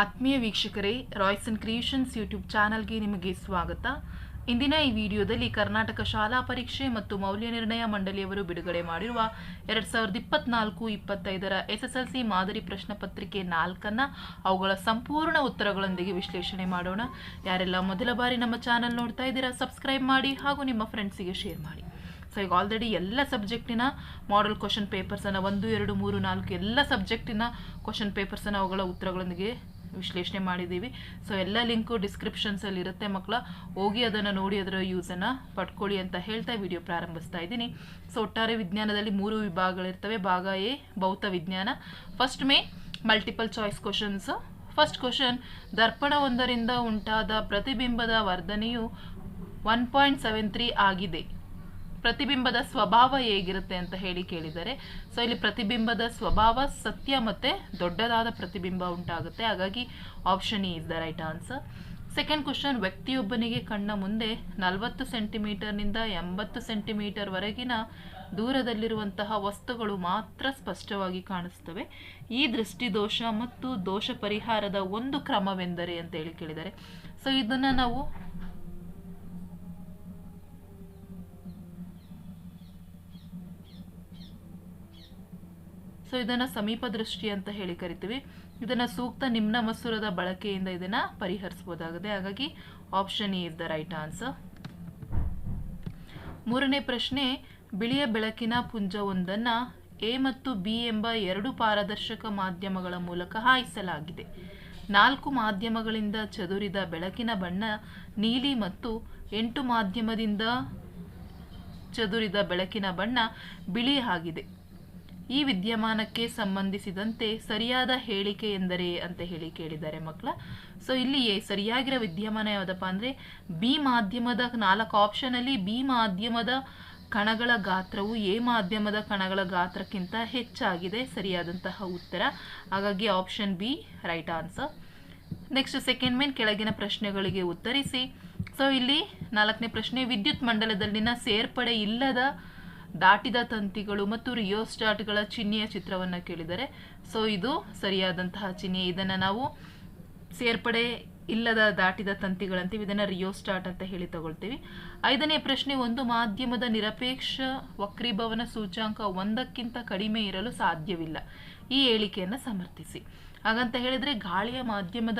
ಆತ್ಮೀಯ ವೀಕ್ಷಕರೇ, Royce and creations YouTube ಚಾನಲ್ಗೆ ನಿಮಗೆ ಸ್ವಾಗತ. ಇಂದಿನ ಈ ವಿಡಿಯೋದಲ್ಲಿ ಕರ್ನಾಟಕ ಶಾಲಾ ಪರೀಕ್ಷೆ ಮತ್ತು ಮೌಲ್ಯ ನಿರ್ಣಯ ಮಂಡಳಿಯವರು ಬಿಡುಗಡೆ ಮಾಡಿರುವ ಎರಡ್ ಸಾವಿರದ ಇಪ್ಪತ್ನಾಲ್ಕು, ಇಪ್ಪತ್ತೈದರ ಎಸ್ಎಸ್ಎಲ್ಸಿ ಮಾದರಿ ಪ್ರಶ್ನೆ ಪತ್ರಿಕೆ ನಾಲ್ಕನ್ನು ಅವುಗಳ ಸಂಪೂರ್ಣ ಉತ್ತರಗಳೊಂದಿಗೆ ವಿಶ್ಲೇಷಣೆ ಮಾಡೋಣ. ಯಾರೆಲ್ಲ ಮೊದಲ ಬಾರಿ ನಮ್ಮ ಚಾನಲ್ ನೋಡ್ತಾ ಇದ್ದೀರಾ, ಸಬ್ಸ್ಕ್ರೈಬ್ ಮಾಡಿ ಹಾಗೂ ನಿಮ್ಮ ಫ್ರೆಂಡ್ಸಿಗೆ ಶೇರ್ ಮಾಡಿ. ಸೊ, ಈಗ ಆಲ್ರೆಡಿ ಎಲ್ಲ ಸಬ್ಜೆಕ್ಟಿನ ಮಾಡಲ್ ಕ್ವಶನ್ ಪೇಪರ್ಸನ್ನು ಒಂದು, ಎರಡು, ಮೂರು, ನಾಲ್ಕು ಎಲ್ಲ ಸಬ್ಜೆಕ್ಟಿನ ಕ್ವಶನ್ ಪೇಪರ್ಸನ್ನು ಅವುಗಳ ಉತ್ತರಗಳೊಂದಿಗೆ ವಿಶ್ಲೇಷಣೆ ಮಾಡಿದ್ದೀವಿ. ಸೊ ಎಲ್ಲ ಲಿಂಕು ಡಿಸ್ಕ್ರಿಪ್ಷನ್ಸಲ್ಲಿ ಇರುತ್ತೆ ಮಕ್ಕಳ ಹೋಗಿ ಅದನ್ನು ನೋಡಿ ಅದರ ಯೂಸನ್ನು ಪಡ್ಕೊಳ್ಳಿ ಅಂತ ಹೇಳ್ತಾ ವಿಡಿಯೋ ಪ್ರಾರಂಭಿಸ್ತಾ ಇದ್ದೀನಿ. ಸೊ ಒಟ್ಟಾರೆ ವಿಜ್ಞಾನದಲ್ಲಿ ಮೂರು ವಿಭಾಗಗಳಿರ್ತವೆ. ಭಾಗ ಎ, ಭೌತ ವಿಜ್ಞಾನ. First main multiple choice questions first question ದರ್ಪಣವೊಂದರಿಂದ ಉಂಟಾದ ಪ್ರತಿಬಿಂಬದ ವರ್ಧನೆಯು ಒನ್ ಪಾಯಿಂಟ್ ಸೆವೆನ್ ತ್ರೀ ಆಗಿದೆ. ಪ್ರತಿಬಿಂಬದ ಸ್ವಭಾವ ಹೇಗಿರುತ್ತೆ ಅಂತ ಹೇಳಿ ಕೇಳಿದ್ದಾರೆ ಸೊ ಇಲ್ಲಿ ಪ್ರತಿಬಿಂಬದ ಸ್ವಭಾವ ಸತ್ಯ ಮತ್ತೆ ದೊಡ್ಡದಾದ ಪ್ರತಿಬಿಂಬ ಉಂಟಾಗುತ್ತೆ. ಹಾಗಾಗಿ option is the right answer second question ವ್ಯಕ್ತಿಯೊಬ್ಬನಿಗೆ ಕಣ್ಣ ಮುಂದೆ ನಲವತ್ತು ಸೆಂಟಿಮೀಟರ್ನಿಂದ ಎಂಬತ್ತು ಸೆಂಟಿಮೀಟರ್ ವರೆಗಿನ ದೂರದಲ್ಲಿರುವಂತಹ ವಸ್ತುಗಳು ಮಾತ್ರ ಸ್ಪಷ್ಟವಾಗಿ ಕಾಣಿಸ್ತವೆ. ಈ ದೃಷ್ಟಿದೋಷ ಮತ್ತು ದೋಷ ಪರಿಹಾರದ ಒಂದು ಕ್ರಮವೆಂದರೆ ಅಂತ ಹೇಳಿ ಕೇಳಿದ್ದಾರೆ ಸೊ ಇದನ್ನು ನಾವು ಸೊ ಇದನ್ನು ಸಮೀಪ ದೃಷ್ಟಿ ಅಂತ ಹೇಳಿ ಕರಿತೀವಿ. ಇದನ್ನು ಸೂಕ್ತ ನಿಮ್ನ ಮಸೂರದ ಬಳಕೆಯಿಂದ ಇದನ್ನು ಪರಿಹರಿಸಬಹುದಾಗಿದೆ ಹಾಗಾಗಿ option is the right answer ಮೂರನೇ ಪ್ರಶ್ನೆ, ಬಿಳಿಯ ಬೆಳಕಿನ ಪುಂಜವೊಂದನ್ನು ಎ ಮತ್ತು ಬಿ ಎಂಬ ಎರಡು ಪಾರದರ್ಶಕ ಮಾಧ್ಯಮಗಳ ಮೂಲಕ ಹಾಯಿಸಲಾಗಿದೆ. ನಾಲ್ಕು ಮಾಧ್ಯಮಗಳಿಂದ ಚದುರಿದ ಬೆಳಕಿನ ಬಣ್ಣ ನೀಲಿ ಮತ್ತು ಎಂಟು ಮಾಧ್ಯಮದಿಂದ ಚದುರಿದ ಬೆಳಕಿನ ಬಣ್ಣ ಬಿಳಿ ಆಗಿದೆ. ಈ ವಿದ್ಯಮಾನಕ್ಕೆ ಸಂಬಂಧಿಸಿದಂತೆ ಸರಿಯಾದ ಹೇಳಿಕೆ ಎಂದರೆ ಅಂತ ಹೇಳಿ ಕೇಳಿದ್ದಾರೆ ಮಕ್ಕಳ. ಸೊ ಇಲ್ಲಿ ಸರಿಯಾಗಿರೋ ವಿದ್ಯಮಾನ ಯಾವುದಪ್ಪ ಅಂದರೆ ಬಿ ಮಾಧ್ಯಮದ ನಾಲ್ಕು ಆಪ್ಷನಲ್ಲಿ ಬಿ ಮಾಧ್ಯಮದ ಕಣಗಳ ಗಾತ್ರವು ಎ ಮಾಧ್ಯಮದ ಕಣಗಳ ಗಾತ್ರಕ್ಕಿಂತ ಹೆಚ್ಚಾಗಿದೆ ಸರಿಯಾದಂತಹ ಉತ್ತರ. ಹಾಗಾಗಿ option B right answer next second main ಕೆಳಗಿನ ಪ್ರಶ್ನೆಗಳಿಗೆ ಉತ್ತರಿಸಿ. ಸೊ ಇಲ್ಲಿ ನಾಲ್ಕನೇ ಪ್ರಶ್ನೆ, ವಿದ್ಯುತ್ ಮಂಡಲದಲ್ಲಿನ ಸೇರ್ಪಡೆ ಇಲ್ಲದ ದಾಟಿದ ತಂತಿಗಳು ಮತ್ತು ರಿಯೋಸ್ಟಾಟ್ಗಳ ಚಿಹ್ನೆಯ ಚಿತ್ರವನ್ನು ಕೇಳಿದರೆ. ಸೊ ಇದು ಸರಿಯಾದಂತಹ ಚಿಹ್ನೆ. ಇದನ್ನು ನಾವು ಸೇರ್ಪಡೆ ಇಲ್ಲದ ದಾಟಿದ ತಂತಿಗಳಂತೀವಿ. ಇದನ್ನು ರಿಯೋಸ್ಟಾಟ್ ಅಂತ ಹೇಳಿ ತಗೊಳ್ತೀವಿ. ಐದನೇ ಪ್ರಶ್ನೆ, ಒಂದು ಮಾಧ್ಯಮದ ನಿರಪೇಕ್ಷ ವಕ್ರೀಭವನ ಸೂಚಾಂಕ ಒಂದಕ್ಕಿಂತ ಕಡಿಮೆ ಇರಲು ಸಾಧ್ಯವಿಲ್ಲ. ಈ ಹೇಳಿಕೆಯನ್ನು ಸಮರ್ಥಿಸಿ. ಹಾಗಂತ ಹೇಳಿದರೆ, ಗಾಳಿಯ ಮಾಧ್ಯಮದ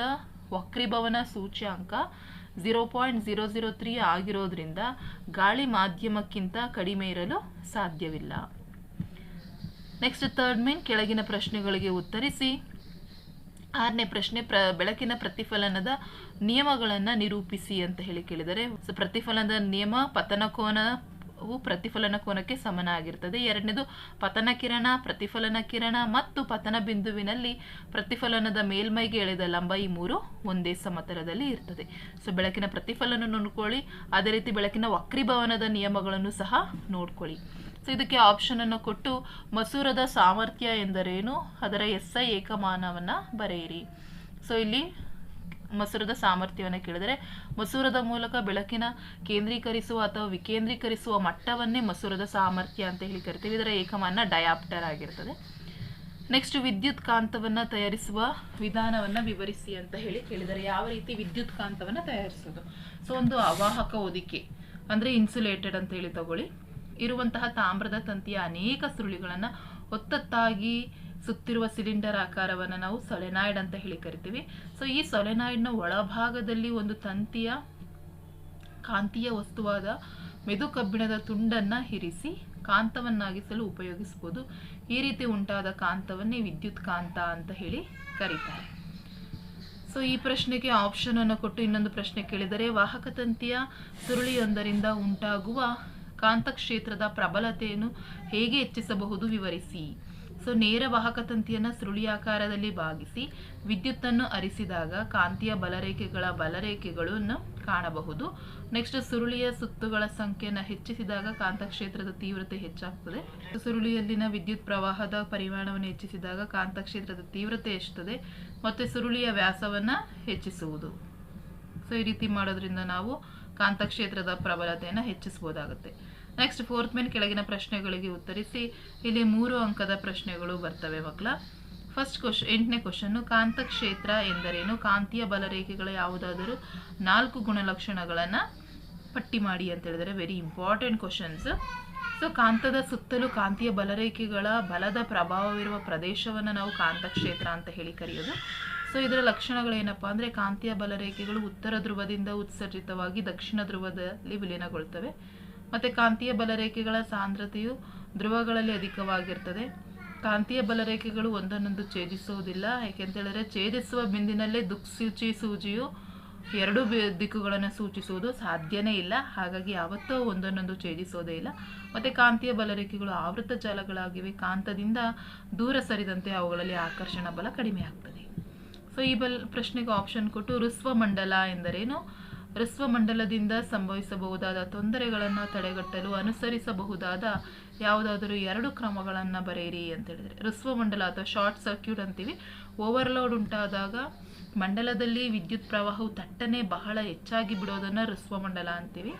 ವಕ್ರೀಭವನ ಸೂಚ್ಯಾಂಕ zero point zero zero three ಆಗಿರೋದ್ರಿಂದ ಗಾಳಿ ಮಾಧ್ಯಮಕ್ಕಿಂತ ಕಡಿಮೆ ಇರಲು ಸಾಧ್ಯವಿಲ್ಲ. ನೆಕ್ಸ್ಟ್ ಥರ್ಡ್ ಮೇನ್ ಕೆಳಗಿನ ಪ್ರಶ್ನೆಗಳಿಗೆ ಉತ್ತರಿಸಿ. ಆರನೇ ಪ್ರಶ್ನೆ, ಪ್ರ, ಬೆಳಕಿನ ಪ್ರತಿಫಲನದ ನಿಯಮಗಳನ್ನು ನಿರೂಪಿಸಿ ಅಂತ ಹೇಳಿ ಕೇಳಿದರೆ ಪ್ರತಿಫಲನದ ನಿಯಮ ಪತನ ಕೋನವು ಪ್ರತಿಫಲನ ಕೋನಕ್ಕೆ ಸಮನಾಗಿರ್ತದೆ. ಎರಡನೇದು ಪತನ ಕಿರಣ, ಪ್ರತಿಫಲನ ಕಿರಣ ಮತ್ತು ಪತನ ಬಿಂದುವಿನಲ್ಲಿ ಪ್ರತಿಫಲನದ ಮೇಲ್ಮೈಗೆ ಎಳೆದ ಲಂಬ ಈ ಮೂರು ಒಂದೇ ಸಮತಲದಲ್ಲಿ ಇರ್ತದೆ. ಸೊ ಬೆಳಕಿನ ಪ್ರತಿಫಲನ ನೋಡ್ಕೊಳ್ಳಿ. ಅದೇ ರೀತಿ ಬೆಳಕಿನ ವಕ್ರೀಭವನದ ನಿಯಮಗಳನ್ನು ಸಹ ನೋಡ್ಕೊಳ್ಳಿ. ಸೊ ಇದಕ್ಕೆ ಆಪ್ಷನ್ ಅನ್ನು ಕೊಟ್ಟು ಮಸೂರದ ಸಾಮರ್ಥ್ಯ ಎಂದರೇನು? ಅದರ ಎಸ್ ಐ ಏಕಮಾನವನ್ನು ಬರೆಯಿರಿ. ಸೊ ಇಲ್ಲಿ ಮಸೂರದ ಸಾಮರ್ಥ್ಯವನ್ನು ಕೇಳಿದರೆ ಮಸೂರದ ಮೂಲಕ ಬೆಳಕಿನ ಕೇಂದ್ರೀಕರಿಸುವ ಅಥವಾ ವಿಕೇಂದ್ರೀಕರಿಸುವ ಮಟ್ಟವನ್ನೇ ಮಸೂರದ ಸಾಮರ್ಥ್ಯ ಅಂತ ಹೇಳಿ ಕರಿತೀವಿ. ಇದರ ಏಕಮಾನ ಡಯಾಪ್ಟರ್ ಆಗಿರ್ತದೆ. ನೆಕ್ಸ್ಟ್ ವಿದ್ಯುತ್ ಕಾಂತವನ್ನು ತಯಾರಿಸುವ ವಿಧಾನವನ್ನು ವಿವರಿಸಿ ಅಂತ ಹೇಳಿ ಕೇಳಿದರೆ ಯಾವ ರೀತಿ ವಿದ್ಯುತ್ ಕಾಂತವನ್ನು ತಯಾರಿಸೋದು ಸೊ ಒಂದು ಅವಾಹಕ ಹೊದಿಕೆ, ಅಂದರೆ ಇನ್ಸುಲೇಟೆಡ್ ಅಂತ ಹೇಳಿ ತಗೊಳ್ಳಿ. ಇರುವಂತಹ ತಾಮ್ರದ ತಂತಿಯ ಅನೇಕ ಸುರುಳಿಗಳನ್ನು ಒತ್ತೊತ್ತಾಗಿ ಸುತ್ತಿರುವ ಸಿಲಿಂಡರ್ ಆಕಾರವನ್ನು ನಾವು ಸೊಲೆನಾಯ್ಡ್ ಅಂತ ಹೇಳಿ ಕರಿತೀವಿ. ಸೊ ಈ ಸೊಲೆನಾಯ್ಡ್ನ ಒಳಭಾಗದಲ್ಲಿ ಒಂದು ತಂತಿಯ ಕಾಂತೀಯ ವಸ್ತುವಾದ ಮೆದು ಕಬ್ಬಿಣದ ತುಂಡನ್ನು ಇರಿಸಿ ಕಾಂತವನ್ನಾಗಿಸಲು ಉಪಯೋಗಿಸ್ಬೋದು. ಈ ರೀತಿ ಉಂಟಾದ ಕಾಂತವನ್ನೇ ವಿದ್ಯುತ್ ಕಾಂತ ಅಂತ ಹೇಳಿ ಕರೀತಾರೆ. ಸೊ ಈ ಪ್ರಶ್ನೆಗೆ ಆಪ್ಷನ್ ಅನ್ನು ಕೊಟ್ಟು ಇನ್ನೊಂದು ಪ್ರಶ್ನೆ ಕೇಳಿದರೆ, ವಾಹಕ ತಂತಿಯ ಸುರುಳಿಯೊಂದರಿಂದ ಉಂಟಾಗುವ ಕಾಂತಕ್ಷೇತ್ರದ ಪ್ರಬಲತೆಯನ್ನು ಹೇಗೆ ಹೆಚ್ಚಿಸಬಹುದು ವಿವರಿಸಿ. ಸೊ ನೇರ ವಾಹಕ ತಂತಿಯನ್ನು ಸುರುಳಿಯಾಕಾರದಲ್ಲಿ ಭಾಗಿಸಿ ವಿದ್ಯುತ್ತನ್ನು ಅರಿಸಿದಾಗ ಕಾಂತೀಯ ಬಲರೇಖೆಗಳ ಬಲರೇಖೆಗಳನ್ನು ಕಾಣಬಹುದು. ನೆಕ್ಸ್ಟ್ ಸುರುಳಿಯ ಸುತ್ತುಗಳ ಸಂಖ್ಯೆಯನ್ನು ಹೆಚ್ಚಿಸಿದಾಗ ಕಾಂತಕ್ಷೇತ್ರದ ತೀವ್ರತೆ ಹೆಚ್ಚಾಗ್ತದೆ. ಸುರುಳಿಯಲ್ಲಿನ ವಿದ್ಯುತ್ ಪ್ರವಾಹದ ಪರಿಮಾಣವನ್ನು ಹೆಚ್ಚಿಸಿದಾಗ ಕಾಂತಕ್ಷೇತ್ರದ ತೀವ್ರತೆ ಹೆಚ್ಚುತ್ತದೆ ಮತ್ತು ಸುರುಳಿಯ ವ್ಯಾಸವನ್ನು ಹೆಚ್ಚಿಸುವುದು. ಸೊ ಈ ರೀತಿ ಮಾಡೋದ್ರಿಂದ ನಾವು ಕಾಂತಕ್ಷೇತ್ರದ ಪ್ರಬಲತೆಯನ್ನು ಹೆಚ್ಚಿಸಬಹುದಾಗುತ್ತೆ ನೆಕ್ಸ್ಟ್ ಫೋರ್ತ್ ಮೇನ್ ಕೆಳಗಿನ ಪ್ರಶ್ನೆಗಳಿಗೆ ಉತ್ತರಿಸಿ. ಇಲ್ಲಿ ಮೂರು ಅಂಕದ ಪ್ರಶ್ನೆಗಳು ಬರ್ತವೆ ಮಕ್ಕಳ. ಫಸ್ಟ್ ಕ್ವಶನ್ ಎಂಟನೇ ಕ್ವಶನ್ನು ಕಾಂತಕ್ಷೇತ್ರ ಎಂದರೇನು? ಕಾಂತೀಯ ಬಲರೇಖೆಗಳ ಯಾವುದಾದರೂ ನಾಲ್ಕು ಗುಣಲಕ್ಷಣಗಳನ್ನು ಪಟ್ಟಿ ಮಾಡಿ ಅಂತ ಹೇಳಿದರೆ ವೆರಿ ಇಂಪಾರ್ಟೆಂಟ್ ಕ್ವಶನ್ಸ್ ಸೊ ಕಾಂತದ ಸುತ್ತಲೂ ಕಾಂತೀಯ ಬಲರೇಖೆಗಳ ಬಲದ ಪ್ರಭಾವವಿರುವ ಪ್ರದೇಶವನ್ನು ನಾವು ಕಾಂತಕ್ಷೇತ್ರ ಅಂತ ಹೇಳಿ ಕರೆಯೋದು. ಸೊ ಇದರ ಲಕ್ಷಣಗಳೇನಪ್ಪ ಅಂದರೆ ಕಾಂತೀಯ ಬಲರೇಖೆಗಳು ಉತ್ತರ ಧ್ರುವದಿಂದ ಉತ್ಸರ್ಜಿತವಾಗಿ ದಕ್ಷಿಣ ಧ್ರುವದಲ್ಲಿ ವಿಲೀನಗೊಳ್ತವೆ. ಮತ್ತು ಕಾಂತೀಯ ಬಲರೇಖೆಗಳ ಸಾಂದ್ರತೆಯು ಧ್ರುವಗಳಲ್ಲಿ ಅಧಿಕವಾಗಿರ್ತದೆ. ಕಾಂತೀಯ ಬಲರೇಖೆಗಳು ಒಂದನ್ನೊಂದು ಛೇದಿಸುವುದಿಲ್ಲ. ಯಾಕೆಂತ ಹೇಳಿದ್ರೆ ಛೇದಿಸುವ ಬಿಂದಿನಲ್ಲೇ ದಿಕ್ಸೂಚಿ ಸೂಜಿಯು ಎರಡು ದಿಕ್ಕುಗಳನ್ನು ಸೂಚಿಸುವುದು ಸಾಧ್ಯನೇ ಇಲ್ಲ. ಹಾಗಾಗಿ ಯಾವತ್ತೂ ಒಂದನ್ನೊಂದು ಛೇದಿಸೋದೇ ಇಲ್ಲ. ಮತ್ತು ಕಾಂತೀಯ ಬಲರೇಖೆಗಳು ಆವೃತ ಜಾಲಗಳಾಗಿವೆ. ಕಾಂತದಿಂದ ದೂರ ಸರಿದಂತೆ ಅವುಗಳಲ್ಲಿ ಆಕರ್ಷಣ ಬಲ ಕಡಿಮೆ ಆಗ್ತದೆ ಸೊ ಈ ಬಲ್ ಪ್ರಶ್ನೆಗೆ ಆಪ್ಷನ್ ಕೊಟ್ಟು ಋಸ್ವ ಮಂಡಲ ಎಂದರೇನು? ಋಸ್ವ ಮಂಡಲದಿಂದ ಸಂಭವಿಸಬಹುದಾದ ತೊಂದರೆಗಳನ್ನು ತಡೆಗಟ್ಟಲು ಅನುಸರಿಸಬಹುದಾದ ಯಾವುದಾದರೂ ಎರಡು ಕ್ರಮಗಳನ್ನು ಬರೆಯಿರಿ ಅಂತ ಹೇಳಿದರೆ. ರಸ್ವಮಂಡಲ ಅಥವಾ ಶಾರ್ಟ್ ಸರ್ಕ್ಯೂಟ್ ಅಂತೀವಿ. ಓವರ್ಲೋಡ್ ಉಂಟಾದಾಗ ಮಂಡಲದಲ್ಲಿ ವಿದ್ಯುತ್ ಪ್ರವಾಹವು ತಟ್ಟನೆ ಬಹಳ ಹೆಚ್ಚಾಗಿ ಬಿಡೋದನ್ನು ರಸ್ವಮಂಡಲ ಅಂತೀವಿ.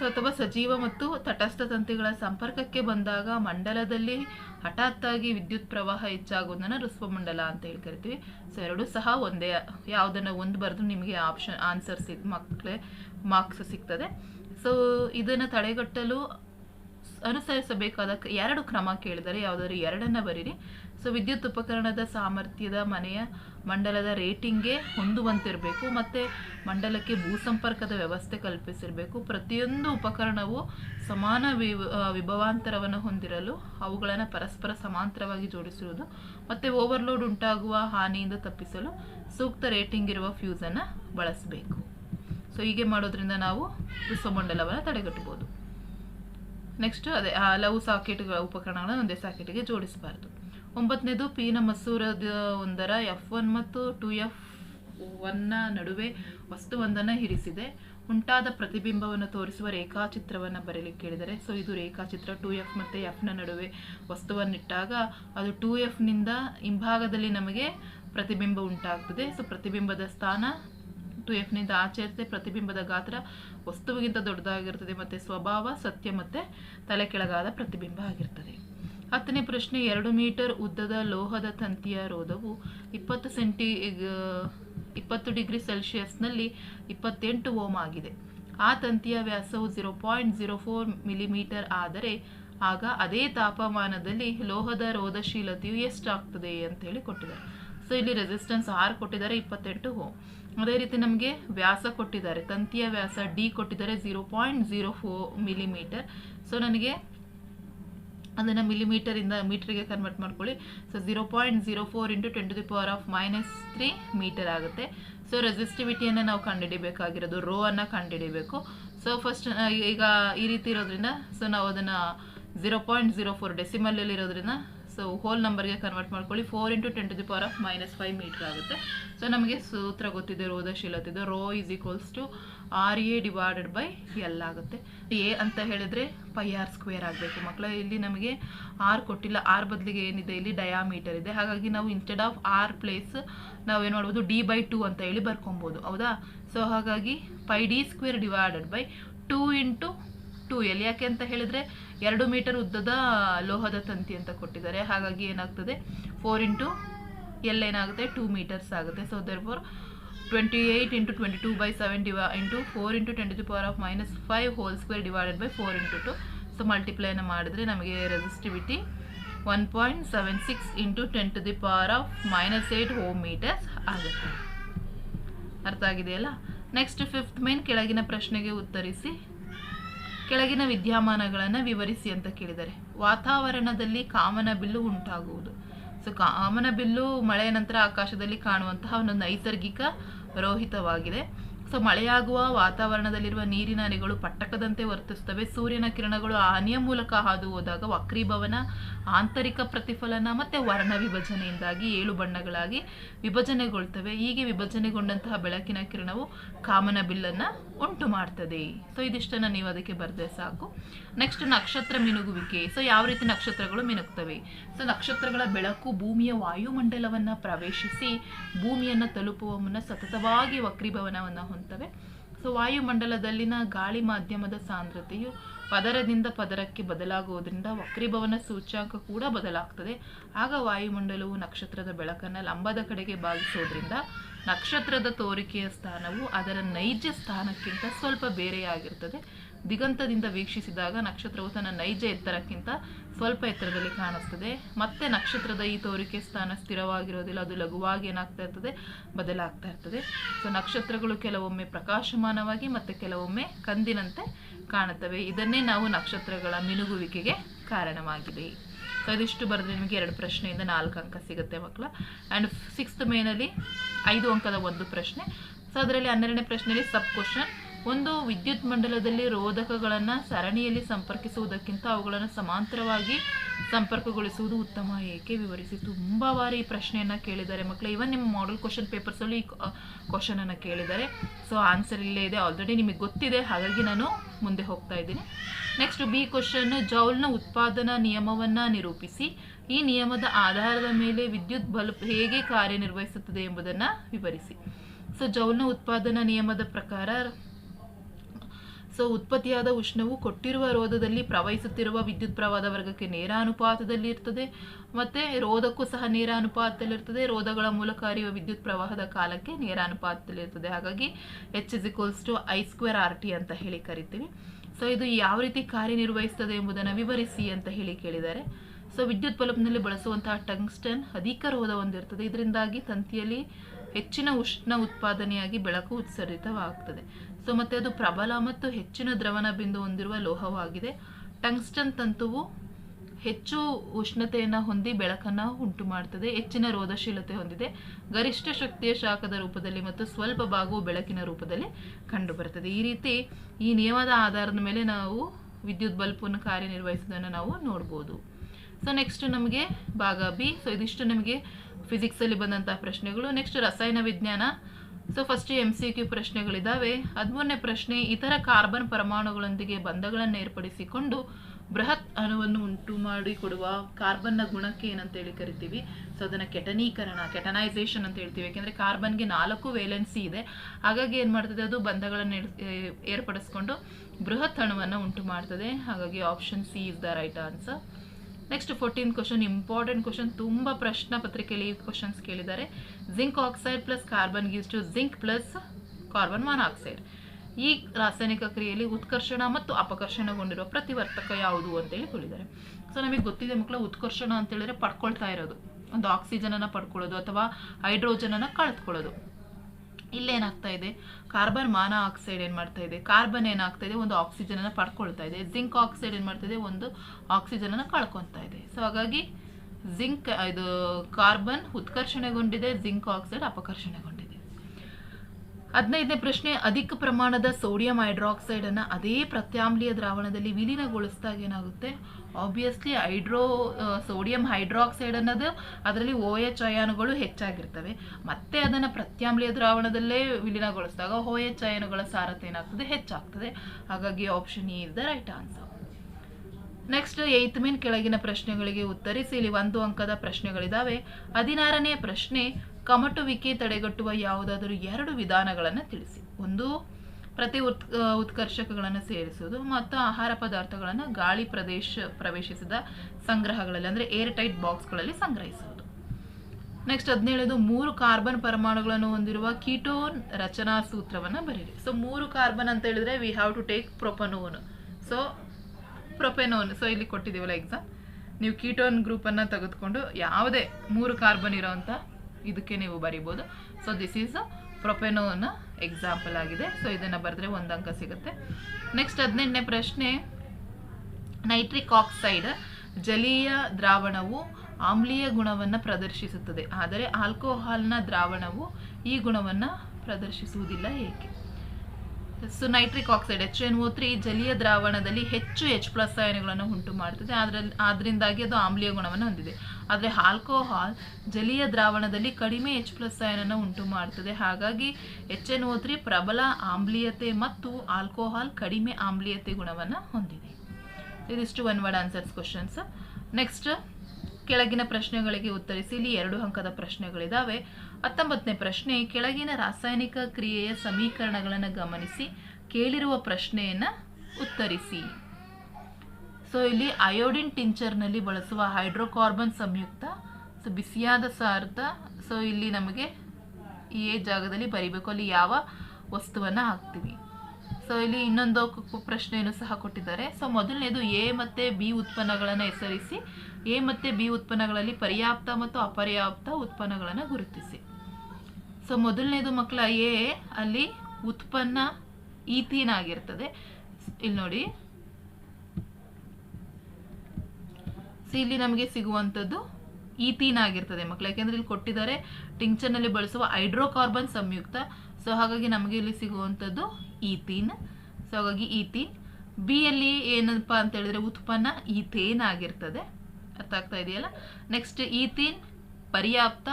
ಅಥವಾ ಸಜೀವ ಮತ್ತು ತಟಸ್ಥ ತಂತಿಗಳ ಸಂಪರ್ಕಕ್ಕೆ ಬಂದಾಗ ಮಂಡಲದಲ್ಲಿ ಹಠಾತ್ತಾಗಿ ವಿದ್ಯುತ್ ಪ್ರವಾಹ ಹೆಚ್ಚಾಗುವುದನ್ನು ಋಸ್ವ ಮಂಡಲ ಅಂತ ಹೇಳಿ ಕರಿತೀವಿ ಸೊ ಎರಡೂ ಸಹ ಒಂದೇ, ಯಾವುದನ್ನು ಒಂದು ಬರೆದು ನಿಮಗೆ ಆಪ್ಷನ್ ಆನ್ಸರ್ ಸಿಗ್ ಮಕ್ಕಳೇ ಮಾರ್ಕ್ಸ್ ಸಿಗ್ತದೆ. ಸೊ ಇದನ್ನು ತಡೆಗಟ್ಟಲು ಅನುಸರಿಸಬೇಕಾದ ಎರಡು ಕ್ರಮ ಕೇಳಿದರೆ ಯಾವುದಾದ್ರು ಎರಡನ್ನ ಬರೀರಿ. ಸೊ ವಿದ್ಯುತ್ ಉಪಕರಣದ ಸಾಮರ್ಥ್ಯದ ಮನೆಯ ಮಂಡಲದ ರೇಟಿಂಗ್ಗೆ ಹೊಂದುವಂತಿರಬೇಕು, ಮತ್ತು ಮಂಡಲಕ್ಕೆ ಭೂಸಂಪರ್ಕದ ವ್ಯವಸ್ಥೆ ಕಲ್ಪಿಸಿರಬೇಕು. ಪ್ರತಿಯೊಂದು ಉಪಕರಣವು ಸಮಾನ ವಿಭವಾಂತರವನ್ನು ಹೊಂದಿರಲು ಅವುಗಳನ್ನು ಪರಸ್ಪರ ಸಮಾಂತರವಾಗಿ ಜೋಡಿಸಿರುವುದು, ಮತ್ತು ಓವರ್ಲೋಡ್ ಉಂಟಾಗುವ ಹಾನಿಯಿಂದ ತಪ್ಪಿಸಲು ಸೂಕ್ತ ರೇಟಿಂಗ್ ಇರುವ ಫ್ಯೂಸನ್ನು ಬಳಸಬೇಕು. ಸೊ ಹೀಗೆ ಮಾಡೋದ್ರಿಂದ ನಾವು ವಿಶ್ವಮಂಡಲವನ್ನು ತಡೆಗಟ್ಟಬಹುದು. ನೆಕ್ಸ್ಟ್ ಅದೇ ಹಲವು ಸಾಕೆಟ್ಗಳ ಉಪಕರಣಗಳನ್ನು ಒಂದೇ ಸಾಕೆಟ್ಗೆ ಜೋಡಿಸಬಾರದು. ಒಂಬತ್ತನೇದು ಪಿನ ಮಸೂರದ ಒಂದರ ಎಫ್ ಒನ್ ಮತ್ತು ಟು ಎಫ್ ಒನ್ನ ನಡುವೆ ವಸ್ತುವೊಂದನ್ನು ಇರಿಸಿದೆ. ಉಂಟಾದ ಪ್ರತಿಬಿಂಬವನ್ನು ತೋರಿಸುವ ರೇಖಾಚಿತ್ರವನ್ನು ಬರೆಯಲಿಕ್ಕೆ ಕೇಳಿದರೆ, ಸೊ ಇದು ರೇಖಾಚಿತ್ರ ಟು ಎಫ್ ಮತ್ತು ಎಫ್ನ ನಡುವೆ ವಸ್ತುವನ್ನಿಟ್ಟಾಗ ಅದು ಟು ಎಫ್ನಿಂದ ಹಿಂಭಾಗದಲ್ಲಿ ನಮಗೆ ಪ್ರತಿಬಿಂಬ ಉಂಟಾಗ್ತದೆ. ಸೊ ಪ್ರತಿಬಿಂಬದ ಸ್ಥಾನ ಟು ಎಫ್ನಿಂದ ಆಚೆ ಇರುತ್ತೆ ಪ್ರತಿಬಿಂಬದ ಗಾತ್ರ ವಸ್ತುವಿಗಿಂತ ದೊಡ್ಡದಾಗಿರ್ತದೆ, ಮತ್ತು ಸ್ವಭಾವ, ಸತ್ಯ ಮತ್ತು ತಲೆ ಕೆಳಗಾದ ಪ್ರತಿಬಿಂಬ ಆಗಿರ್ತದೆ. ಹತ್ತನೇ ಪ್ರಶ್ನೆ, ಎರಡು ಮೀಟರ್ ಉದ್ದದ ಲೋಹದ ತಂತಿಯ ರೋಧವು ಇಪ್ಪತ್ತು ಸೆಂಟಿ ಇಪ್ಪತ್ತು ಡಿಗ್ರಿ ಸೆಲ್ಸಿಯಸ್ನಲ್ಲಿ ಇಪ್ಪತ್ತೆಂಟು ಓಮ್ ಆಗಿದೆ. ಆ ತಂತಿಯ ವ್ಯಾಸವು zero point zero four millimetre ಆದರೆ ಆಗ ಅದೇ ತಾಪಮಾನದಲ್ಲಿ ಲೋಹದ ರೋಧಶೀಲತೆಯು ಎಷ್ಟಾಗ್ತದೆ ಅಂತ ಹೇಳಿ ಕೊಟ್ಟಿದ್ದಾರೆ. ಸೊ, ಇಲ್ಲಿ ರೆಸಿಸ್ಟೆನ್ಸ್ ಆರ್ ಕೊಟ್ಟಿದ್ದಾರೆ, ಇಪ್ಪತ್ತೆಂಟು ಓಮ್. ಅದೇ ರೀತಿ ನಮಗೆ ವ್ಯಾಸ ಕೊಟ್ಟಿದ್ದಾರೆ. ತಂತಿಯ ವ್ಯಾಸ ಡಿ ಕೊಟ್ಟಿದ್ದಾರೆ, zero point zero four millimetre. So, ನನಗೆ ಅದನ್ನು ಮಿಲಿಮೀಟರಿಂದ ಮೀಟ್ರಿಗೆ ಕನ್ವರ್ಟ್ ಮಾಡ್ಕೊಳ್ಳಿ. So zero point zero four into ten to the power of minus three metre ಆಗುತ್ತೆ. ಸೊ ರೆಸಿಸ್ಟಿವಿಟಿಯನ್ನು ನಾವು ಕಂಡುಹಿಡಿಬೇಕಾಗಿರೋದು ರೋ ಅನ್ನು ಕಂಡುಹಿಡಿಬೇಕು ಸೊ ಫಸ್ಟ್ ಈಗ ಈ ರೀತಿ ಇರೋದ್ರಿಂದ ಸೊ ನಾವು ಅದನ್ನು ಝೀರೋ ಪಾಯಿಂಟ್ ಜೀರೋ ಫೋರ್ ಡೆಸಿಮಲಲ್ಲಿ ಇರೋದ್ರಿಂದ ಸೊ ಹೋಲ್ ನಂಬರ್ಗೆ ಕನ್ವರ್ಟ್ ಮಾಡ್ಕೊಳ್ಳಿ. Four into ten to the power of minus five metre ಆಗುತ್ತೆ. ಸೊ ನಮಗೆ ಸೂತ್ರ ಗೊತ್ತಿದೆ ರೋಧಶೀಲತೆ rho is equals to R A divided by L ಆಗುತ್ತೆ. ಎ ಅಂತ ಹೇಳಿದ್ರೆ ಪೈ ಆರ್ ಸ್ಕ್ವೇರ್ ಆಗಬೇಕು. ಮಕ್ಕಳ ಇಲ್ಲಿ ನಮಗೆ ಆರ್ ಕೊಟ್ಟಿಲ್ಲ. ಆರ್ ಬದಲಿಗೆ ಏನಿದೆ? ಇಲ್ಲಿ ಡಯಾಮೀಟರ್ ಇದೆ. ಹಾಗಾಗಿ ನಾವು ಇನ್ಸ್ಟೆಡ್ ಆಫ್ ಆರ್ ಪ್ಲೇಸ್ ನಾವೇನು ಮಾಡ್ಬೋದು? ಡಿ ಬೈ ಟು ಅಂತ ಹೇಳಿ ಬರ್ಕೊಬೋದು. ಹೌದಾ? ಸೊ ಹಾಗಾಗಿ pi D square divided by two into two L ಯಾಕೆ ಅಂತ ಹೇಳಿದರೆ ಎರಡು ಮೀಟರ್ ಉದ್ದದ ಲೋಹದ ತಂತಿ ಅಂತ ಕೊಟ್ಟಿದ್ದಾರೆ. ಹಾಗಾಗಿ ಏನಾಗ್ತದೆ? ಫೋರ್ ಇಂಟು ಎಲ್ ಏನಾಗುತ್ತೆ? ಟೂ ಮೀಟರ್ಸ್ ಆಗುತ್ತೆ. So there four twenty eight into twenty two by seven ಡಿವಾ into four into twenty to power of minus five whole square divided by four into two so ಮಲ್ಟಿಪ್ಲೈನ ಮಾಡಿದ್ರೆ ನಮಗೆ resistivity one point seven six into ten to the power of minus eight ohm metres ಆಗುತ್ತೆ. ಅರ್ಥ ಆಗಿದೆಯಲ್ಲ? Next fifth main ಕೆಳಗಿನ ಪ್ರಶ್ನೆಗೆ ಉತ್ತರಿಸಿ. ಕೆಳಗಿನ ವಿದ್ಯಮಾನಗಳನ್ನು ವಿವರಿಸಿ ಅಂತ ಕೇಳಿದ್ದಾರೆ. ವಾತಾವರಣದಲ್ಲಿ ಕಾಮನ ಬಿಲ್ಲು ಉಂಟಾಗುವುದು. ಸೊ ಕಾಮನ ಬಿಲ್ಲು ಮಳೆಯ ನಂತರ ಆಕಾಶದಲ್ಲಿ ಕಾಣುವಂತಹ ಒಂದು ನೈಸರ್ಗಿಕ ರೋಹಿತವಾಗಿದೆ. ಸೊ ಮಳೆಯಾಗುವ ವಾತಾವರಣದಲ್ಲಿರುವ ನೀರಿನ ಅಲೆಗಳು ಪಟ್ಟಕದಂತೆ ವರ್ತಿಸ್ತವೆ ಸೂರ್ಯನ ಕಿರಣಗಳು ಹನಿಯ ಮೂಲಕ ಹಾದು ಹೋದಾಗ ವಕ್ರೀಭವನ, ಆಂತರಿಕ ಪ್ರತಿಫಲನ ಮತ್ತು ವರ್ಣ ವಿಭಜನೆಯಿಂದಾಗಿ ಏಳು ಬಣ್ಣಗಳಾಗಿ ವಿಭಜನೆಗೊಳ್ತವೆ. ಹೀಗೆ ವಿಭಜನೆಗೊಂಡಂತಹ ಬೆಳಕಿನ ಕಿರಣವು ಕಾಮನ ಬಿಲ್ಲನ್ನು ಉಂಟು ಮಾಡ್ತದೆ. ಸೊ ಇದಿಷ್ಟನ್ನು ನೀವು ಅದಕ್ಕೆ ಬರೆದ್ರೆ ಸಾಕು. ನೆಕ್ಸ್ಟ್ ನಕ್ಷತ್ರ ಮಿನುಗುವಿಕೆ. ಸೊ ಯಾವ ರೀತಿ ನಕ್ಷತ್ರಗಳು ಮಿನುಗ್ತವೆ? ಸೊ ನಕ್ಷತ್ರಗಳ ಬೆಳಕು ಭೂಮಿಯ ವಾಯುಮಂಡಲವನ್ನು ಪ್ರವೇಶಿಸಿ ಭೂಮಿಯನ್ನು ತಲುಪುವ ಮುನ್ನ ಸತತವಾಗಿ ವಕ್ರೀಭವನವನ್ನು ಹೊಂದ್ತವೆ ಸೊ ವಾಯುಮಂಡಲದಲ್ಲಿನ ಗಾಳಿ ಮಾಧ್ಯಮದ ಸಾಂದ್ರತೆಯು ಪದರದಿಂದ ಪದರಕ್ಕೆ ಬದಲಾಗುವುದರಿಂದ ವಕ್ರೀಭವನ ಸೂಚ್ಯಾಂಕ ಕೂಡ ಬದಲಾಗ್ತದೆ ಆಗ ವಾಯುಮಂಡಲವು ನಕ್ಷತ್ರದ ಬೆಳಕನ್ನು ಲಂಬದ ಕಡೆಗೆ ಬಾಗಿಸೋದ್ರಿಂದ ನಕ್ಷತ್ರದ ತೋರಿಕೆಯ ಸ್ಥಾನವು ಅದರ ನೈಜ ಸ್ಥಾನಕ್ಕಿಂತ ಸ್ವಲ್ಪ ಬೇರೆಯಾಗಿರ್ತದೆ ದಿಗಂತದಿಂದ ವೀಕ್ಷಿಸಿದಾಗ ನಕ್ಷತ್ರವು ತನ್ನ ನೈಜ ಎತ್ತರಕ್ಕಿಂತ ಸ್ವಲ್ಪ ಎತ್ತರದಲ್ಲಿ ಕಾಣಿಸ್ತದೆ. ಮತ್ತೆ ನಕ್ಷತ್ರದ ಈ ತೋರಿಕೆ ಸ್ಥಾನ ಸ್ಥಿರವಾಗಿರೋದಿಲ್ಲ. ಅದು ಲಘುವಾಗಿ ಏನಾಗ್ತಾ ಇರ್ತದೆ? ಬದಲಾಗ್ತಾ ಇರ್ತದೆ. ಸೊ ನಕ್ಷತ್ರಗಳು ಕೆಲವೊಮ್ಮೆ ಪ್ರಕಾಶಮಾನವಾಗಿ ಮತ್ತೆ ಕೆಲವೊಮ್ಮೆ ಕಂದಿನಂತೆ ಕಾಣುತ್ತವೆ. ಇದನ್ನೇ ನಾವು ನಕ್ಷತ್ರಗಳ ಮಿನುಗುವಿಕೆಗೆ ಕಾರಣವಾಗಿದೆ. ಸೊ ಅದಿಷ್ಟು ಬರೆದ್ರೆ ನಿಮಗೆ ಎರಡು ಪ್ರಶ್ನೆಯಿಂದ ನಾಲ್ಕು ಅಂಕ ಸಿಗುತ್ತೆ ಮಕ್ಕಳ. ಆ್ಯಂಡ್ ಸಿಕ್ಸ್ತ್ ಮೇನಲ್ಲಿ ಐದು ಅಂಕದ ಒಂದು ಪ್ರಶ್ನೆ. ಸೊ ಅದರಲ್ಲಿ ಹನ್ನೆರಡನೇ ಪ್ರಶ್ನೆಯಲ್ಲಿ ಸಬ್ ಕ್ವಶನ್ ಒಂದು ವಿದ್ಯುತ್ ಮಂಡಲದಲ್ಲಿ ರೋಧಕಗಳನ್ನು ಸರಣಿಯಲ್ಲಿ ಸಂಪರ್ಕಿಸುವುದಕ್ಕಿಂತ ಅವುಗಳನ್ನು ಸಮಾಂತರವಾಗಿ ಸಂಪರ್ಕಗೊಳಿಸುವುದು ಉತ್ತಮ. ಏಕೆ ವಿವರಿಸಿ? ತುಂಬ ಬಾರಿ ಈ ಪ್ರಶ್ನೆಯನ್ನು ಕೇಳಿದ್ದಾರೆ ಮಕ್ಕಳು ಇವನ್ ನಿಮ್ಮ ಮಾಡಲ್ ಕ್ವಶನ್ ಪೇಪರ್ಸಲ್ಲಿ ಈ ಕ್ವಶನನ್ನು ಕೇಳಿದ್ದಾರೆ. ಸೊ ಆನ್ಸರ್ ಇಲ್ಲೇ ಇದೆ. ಆಲ್ರೆಡಿ ನಿಮಗೆ ಗೊತ್ತಿದೆ. ಹಾಗಾಗಿ ನಾನು ಮುಂದೆ ಹೋಗ್ತಾ ಇದ್ದೀನಿ. ನೆಕ್ಸ್ಟ್ ಬಿ ಕ್ವಶನ್ ಜೌಲ್ನ ಉತ್ಪಾದನಾ ನಿಯಮವನ್ನು ನಿರೂಪಿಸಿ. ಈ ನಿಯಮದ ಆಧಾರದ ಮೇಲೆ ವಿದ್ಯುತ್ ಬಲ್ಬ್ ಹೇಗೆ ಕಾರ್ಯನಿರ್ವಹಿಸುತ್ತದೆ ಎಂಬುದನ್ನು ವಿವರಿಸಿ. ಸೊ ಜೌಲ್ನ ಉತ್ಪಾದನಾ ನಿಯಮದ ಪ್ರಕಾರ ಸೊ ಉತ್ಪತ್ತಿಯಾದ ಉಷ್ಣವು ಕೊಟ್ಟಿರುವ ರೋಧದಲ್ಲಿ ಪ್ರವಹಿಸುತ್ತಿರುವ ವಿದ್ಯುತ್ ಪ್ರವಾಹದ ವರ್ಗಕ್ಕೆ ನೇರ ಅನುಪಾತದಲ್ಲಿ ಇರ್ತದೆ. ಮತ್ತೆ ರೋಧಕ್ಕೂ ಸಹ ನೇರ ಅನುಪಾತದಲ್ಲಿರ್ತದೆ ರೋಧಗಳ ಮೂಲಕ ಹರಿಯುವ ವಿದ್ಯುತ್ ಪ್ರವಾಹದ ಕಾಲಕ್ಕೆ ನೇರ ಅನುಪಾತದಲ್ಲಿ ಇರ್ತದೆ. ಹಾಗಾಗಿ H is equals to I square R T ಅಂತ ಹೇಳಿ ಕರಿತೀವಿ. ಸೊ ಇದು ಯಾವ ರೀತಿ ಕಾರ್ಯನಿರ್ವಹಿಸ್ತದೆ ಎಂಬುದನ್ನು ವಿವರಿಸಿ ಅಂತ ಹೇಳಿ ಕೇಳಿದ್ದಾರೆ. ಸೊ ವಿದ್ಯುತ್ ಬಲ್ಬ್ನಲ್ಲಿ ಬಳಸುವಂತಹ ಟಂಗ್ಸ್ಟನ್ ಅಧಿಕ ರೋಧ ಹೊಂದಿರ್ತದೆ. ಇದರಿಂದಾಗಿ ತಂತಿಯಲ್ಲಿ ಹೆಚ್ಚಿನ ಉಷ್ಣ ಉತ್ಪಾದನೆಯಾಗಿ ಬೆಳಕು ಉತ್ಸರ್ಜಿತವಾಗ್ತದೆ. ಸೊ ಮತ್ತೆ ಅದು ಪ್ರಬಲ ಮತ್ತು ಹೆಚ್ಚಿನ ದ್ರವಣ ಬಿಂದು ಹೊಂದಿರುವ ಲೋಹವಾಗಿದೆ. ಟಂಗ್ಸ್ಟನ್ ತಂತುವು ಹೆಚ್ಚು ಉಷ್ಣತೆಯನ್ನು ಹೊಂದಿ ಬೆಳಕನ್ನು ಉಂಟು ಮಾಡ್ತದೆ, ಹೆಚ್ಚಿನ ರೋಧಶೀಲತೆ ಹೊಂದಿದೆ. ಗರಿಷ್ಠ ಶಕ್ತಿಯ ಶಾಖದ ರೂಪದಲ್ಲಿ ಮತ್ತು ಸ್ವಲ್ಪ ಭಾಗವು ಬೆಳಕಿನ ರೂಪದಲ್ಲಿ ಕಂಡುಬರುತ್ತದೆ. ಈ ರೀತಿ ಈ ನಿಯಮದ ಆಧಾರದ ಮೇಲೆ ನಾವು ವಿದ್ಯುತ್ ಬಲ್ಬನ್ನು ಕಾರ್ಯನಿರ್ವಹಿಸೋದನ್ನು ನಾವು ನೋಡ್ಬೋದು. ಸೊ ನೆಕ್ಸ್ಟ್ ನಮಗೆ ಭಾಗ ಬಿ ಸೊ ಇದಿಷ್ಟು ನಮಗೆ ಫಿಸಿಕ್ಸಲ್ಲಿ ಬಂದಂತಹ ಪ್ರಶ್ನೆಗಳು. ನೆಕ್ಸ್ಟ್ ರಸಾಯನ ವಿಜ್ಞಾನ. So first M C Q ಪ್ರಶ್ನೆಗಳಿದ್ದಾವೆ ಹದಿಮೂರನೇ ಪ್ರಶ್ನೆ, ಇತರ ಕಾರ್ಬನ್ ಪರಮಾಣುಗಳೊಂದಿಗೆ ಬಂಧಗಳನ್ನು ಏರ್ಪಡಿಸಿಕೊಂಡು ಬೃಹತ್ ಅಣುವನ್ನು ಉಂಟು ಮಾಡಿ ಕೊಡುವ ಕಾರ್ಬನ್ನ ಗುಣಕ್ಕೆ ಏನಂತ ಹೇಳಿ ಕರಿತೀವಿ. ಸೊ ಅದನ್ನು ಕೆಟನೀಕರಣ, ಕೆಟನೈಸೇಷನ್ ಅಂತ ಹೇಳ್ತೀವಿ. ಯಾಕೆಂದರೆ ಕಾರ್ಬನ್ಗೆ ನಾಲ್ಕು ವೇಲೆನ್ಸಿ ಇದೆ. ಹಾಗಾಗಿ ಏನು ಮಾಡ್ತದೆ ಅದು? ಬಂಧಗಳನ್ನು ಏರ್ಪಡಿಸ್ಕೊಂಡು ಬೃಹತ್ ಅಣುವನ್ನು ಉಂಟು ಮಾಡ್ತದೆ. ಹಾಗಾಗಿ option C is the right answer next fourteen question important question ತುಂಬ ಪ್ರಶ್ನೆ ಪತ್ರಿಕೆಯಲ್ಲಿ ಈ ಕ್ವಶನ್ಸ್ ಕೇಳಿದ್ದಾರೆ. Zinc oxide plus carbon gives to zinc plus carbon monoxide ಈ ರಾಸಾಯನಿಕ ಕ್ರಿಯೆಯಲ್ಲಿ ಉತ್ಕರ್ಷಣ ಮತ್ತು ಅಪಕರ್ಷಣಗೊಂಡಿರುವ ಪ್ರತಿವರ್ತಕ ಯಾವುದು ಅಂತೇಳಿ ಹೇಳಿದ್ದಾರೆ ಸೊ ನಮಗೆ ಗೊತ್ತಿದೆ ಮಕ್ಕಳು ಉತ್ಕರ್ಷಣ ಅಂತ ಹೇಳಿದ್ರೆ ಪಡ್ಕೊಳ್ತಾ ಇರೋದು. ಒಂದು ಆಕ್ಸಿಜನನ್ನು ಪಡ್ಕೊಳ್ಳೋದು ಅಥವಾ ಹೈಡ್ರೋಜನನ್ನು ಕಳೆದುಕೊಳ್ಳೋದು ಇಲ್ಲೇನಾಗ್ತಾ ಇದೆ? ಕಾರ್ಬನ್ ಮಾನ ಆಕ್ಸೈಡ್ ಏನು ಮಾಡ್ತಾ ಇದೆ? ಕಾರ್ಬನ್ ಏನಾಗ್ತಾ ಇದೆ? ಒಂದು ಆಕ್ಸಿಜನನ್ನು ಪಡ್ಕೊಳ್ತಾ ಇದೆ. ಜಿಂಕ್ ಆಕ್ಸೈಡ್ ಏನು ಮಾಡ್ತಾ ಇದೆ? ಒಂದು ಆಕ್ಸಿಜನನ್ನು ಕಳ್ಕೊತಾ ಇದೆ. ಸೊ ಹಾಗಾಗಿ ಜಿಂಕ್ ಇದು ಕಾರ್ಬನ್ ಉತ್ಕರ್ಷಣೆಗೊಂಡಿದೆ ಜಿಂಕ್ ಆಕ್ಸೈಡ್ ಅಪಕರ್ಷಣೆಗೊಂಡಿದೆ. ಹದಿನೈದನೇ ಪ್ರಶ್ನೆ, ಅಧಿಕ ಪ್ರಮಾಣದ ಸೋಡಿಯಂ ಹೈಡ್ರಾಕ್ಸೈಡ್ ಅನ್ನ ಅದೇ ಪ್ರತ್ಯಾಮ್ಲೀಯ ದ್ರಾವಣದಲ್ಲಿ ವಿಲೀನಗೊಳಿಸಿದಾಗ ಏನಾಗುತ್ತೆ? ಆಬ್ವಿಯಸ್ಲಿ ಹೈಡ್ರೋ ಸೋಡಿಯಂ ಹೈಡ್ರಾಕ್ಸೈಡ್ ಅನ್ನೋದು ಅದರಲ್ಲಿ ಓ ಎಚ್ ಅಯಾನುಗಳು ಹೆಚ್ಚಾಗಿರ್ತವೆ. ಮತ್ತೆ ಅದನ್ನು ಪ್ರತ್ಯಾಮ್ಲೀಯ ದ್ರಾವಣದಲ್ಲೇ ವಿಲೀನಗೊಳಿಸಿದಾಗ ಓ ಎಚ್ ಅಯಾನುಗಳ ಸಾರತೆ ಏನಾಗ್ತದೆ? ಹೆಚ್ಚಾಗ್ತದೆ. ಹಾಗಾಗಿ option E is the right answer next eighth main ಕೆಳಗಿನ ಪ್ರಶ್ನೆಗಳಿಗೆ ಉತ್ತರಿಸಿ. ಇಲ್ಲಿ ಒಂದು ಅಂಕದ ಪ್ರಶ್ನೆಗಳಿದಾವೆ. ಹದಿನಾರನೇ ಪ್ರಶ್ನೆ ಕಮಟುವಿಕೆ ತಡೆಗಟ್ಟುವ ಯಾವುದಾದರೂ ಎರಡು ವಿಧಾನಗಳನ್ನು ತಿಳಿಸಿ. ಒಂದು, ಪ್ರತಿ ಉತ್ ಉತ್ಕರ್ಷಕಗಳನ್ನು ಸೇರಿಸುವುದು ಮತ್ತು ಆಹಾರ ಪದಾರ್ಥಗಳನ್ನು ಗಾಳಿ ಪ್ರದೇಶ ಪ್ರವೇಶಿಸಿದ ಸಂಗ್ರಹಗಳಲ್ಲಿ, ಅಂದರೆ ಏರ್ ಟೈಟ್ ಬಾಕ್ಸ್ಗಳಲ್ಲಿ ಸಂಗ್ರಹಿಸುವುದು. ನೆಕ್ಸ್ಟ್ ಹದಿನೇಳದು ಮೂರು ಕಾರ್ಬನ್ ಪರಮಾಣುಗಳನ್ನು ಹೊಂದಿರುವ ಕೀಟೋನ್ ರಚನಾ ಸೂತ್ರವನ್ನು ಬರೀರಿ. ಸೊ ಮೂರು ಕಾರ್ಬನ್ ಅಂತ ಹೇಳಿದ್ರೆ we have to take propanone so propenone so ಇಲ್ಲಿ ಕೊಟ್ಟಿದ್ದೀವಲ್ಲ ಎಕ್ಸಾಮ್ ನೀವು ಕೀಟೋನ್ ಗ್ರೂಪನ್ನು ತೆಗೆದುಕೊಂಡು ಯಾವುದೇ ಮೂರು ಕಾರ್ಬನ್ ಇರೋವಂಥ ಇದಕ್ಕೆ ನೀವು ಬರಿಬೋದು. ಸೊ ದಿಸ್ ಈಸ್ ಪ್ರೊಪೆನೋನ ಎಕ್ಸಾಂಪಲ್ ಆಗಿದೆ. ಸೊ ಇದನ್ನು ಬರೆದ್ರೆ ಒಂದು ಅಂಕ ಸಿಗುತ್ತೆ. ನೆಕ್ಸ್ಟ್ ಹದಿನೆಂಟನೇ ಪ್ರಶ್ನೆ. ನೈಟ್ರಿಕ್ ಆಕ್ಸೈಡ್ ಜಲೀಯ ದ್ರಾವಣವು ಆಮ್ಲೀಯ ಗುಣವನ್ನು ಪ್ರದರ್ಶಿಸುತ್ತದೆ. ಆದರೆ ಆಲ್ಕೋಹಾಲ್ನ ದ್ರಾವಣವು ಈ ಗುಣವನ್ನು ಪ್ರದರ್ಶಿಸುವುದಿಲ್ಲ ಏಕೆ? So nitric oxide H N O three ಜಲೀಯ ದ್ರಾವಣದಲ್ಲಿ ಹೆಚ್ಚು ಎಚ್ ಪ್ಲಸ್ ಅಯನಗಳನ್ನು ಉಂಟು ಮಾಡ್ತದೆ ಅದರಲ್ಲಿ ಆದ್ದರಿಂದಾಗಿ ಅದು ಆಮ್ಲೀಯ ಗುಣವನ್ನು ಹೊಂದಿದೆ. ಆದರೆ ಆಲ್ಕೋಹಾಲ್ ಜಲೀಯ ದ್ರಾವಣದಲ್ಲಿ ಕಡಿಮೆ ಎಚ್ ಪ್ಲಸ್ ಅಯನನ್ನು ಉಂಟು ಮಾಡ್ತದೆ. ಹಾಗಾಗಿ ಎಚ್ ಎನ್ ಓ ತ್ರೀ ಪ್ರಬಲ ಆಮ್ಲೀಯತೆ ಮತ್ತು ಆಲ್ಕೋಹಾಲ್ ಕಡಿಮೆ ಆಮ್ಲೀಯತೆ ಗುಣವನ್ನು ಹೊಂದಿದೆ. ಇದಿಷ್ಟು one word answers questions next ಕೆಳಗಿನ ಪ್ರಶ್ನೆಗಳಿಗೆ ಉತ್ತರಿಸಿ. ಇಲ್ಲಿ ಎರಡು ಅಂಕದ ಪ್ರಶ್ನೆಗಳಿದ್ದಾವೆ ಹತ್ತೊಂಬತ್ತನೇ ಪ್ರಶ್ನೆ, ಕೆಳಗಿನ ರಾಸಾಯನಿಕ ಕ್ರಿಯೆಯ ಸಮೀಕರಣಗಳನ್ನು ಗಮನಿಸಿ. ಕೇಳಿರುವ ಪ್ರಶ್ನೆಯನ್ನು ಉತ್ತರಿಸಿ. ಸೊ ಇಲ್ಲಿ ಅಯೋಡಿನ್ ಟಿಂಚರ್ನಲ್ಲಿ ಬಳಸುವ ಹೈಡ್ರೋಕಾರ್ಬನ್ ಸಂಯುಕ್ತ ಸೊ ಬಿಸಿಯಾದ ಸಾರ್ಥ ಸೊ ಇಲ್ಲಿ ನಮಗೆ ಈ ಜಾಗದಲ್ಲಿ ಬರಿಬೇಕು. ಅಲ್ಲಿ ಯಾವ ವಸ್ತುವನ್ನು ಹಾಕ್ತೀವಿ. ಸೊ ಇಲ್ಲಿ ಇನ್ನೊಂದು ಪ್ರಶ್ನೆಯನ್ನು ಸಹ ಕೊಟ್ಟಿದ್ದಾರೆ. ಸೊ ಮೊದಲನೇದು ಎ ಮತ್ತು ಬಿ ಉತ್ಪನ್ನಗಳನ್ನು ಹೆಸರಿಸಿ, ಎ ಮತ್ತು ಬಿ ಉತ್ಪನ್ನಗಳಲ್ಲಿ ಪರ್ಯಾಪ್ತ ಮತ್ತು ಅಪರ್ಯಾಪ್ತ ಉತ್ಪನ್ನಗಳನ್ನು ಗುರುತಿಸಿ. ಸೊ ಮೊದಲನೇದು ಮಕ್ಕಳ ಎ ಅಲ್ಲಿ ಉತ್ಪನ್ನ ಈಥೀನ್ ಆಗಿರ್ತದೆ. ಇಲ್ಲಿ ನೋಡಿ. ಸೊ ಇಲ್ಲಿ ನಮಗೆ ಸಿಗುವಂಥದ್ದು ಈಥೀನ್ ಆಗಿರ್ತದೆ ಮಕ್ಳು. ಯಾಕೆಂದ್ರೆ ಇಲ್ಲಿ ಕೊಟ್ಟಿದ್ದಾರೆ ಟಿಂಕ್ಚರ್ನಲ್ಲಿ ಬಳಸುವ ಹೈಡ್ರೋಕಾರ್ಬನ್ ಸಂಯುಕ್ತ. ಸೊ ಹಾಗಾಗಿ ನಮಗೆ ಇಲ್ಲಿ ಸಿಗುವಂಥದ್ದು ಈಥೀನ್. ಸೊ ಹಾಗಾಗಿ ಈಥೀನ್. ಬಿ ಅಲ್ಲಿ ಏನಪ್ಪ ಅಂತ ಹೇಳಿದ್ರೆ ಉತ್ಪನ್ನ ಈಥೇನ್ ಆಗಿರ್ತದೆ. ಅರ್ಥ ಆಗ್ತಾ ಇದೆಯಲ್ಲ? ನೆಕ್ಸ್ಟ್ ಈಥೀನ್, ಪರ್ಯಾಪ್ತ.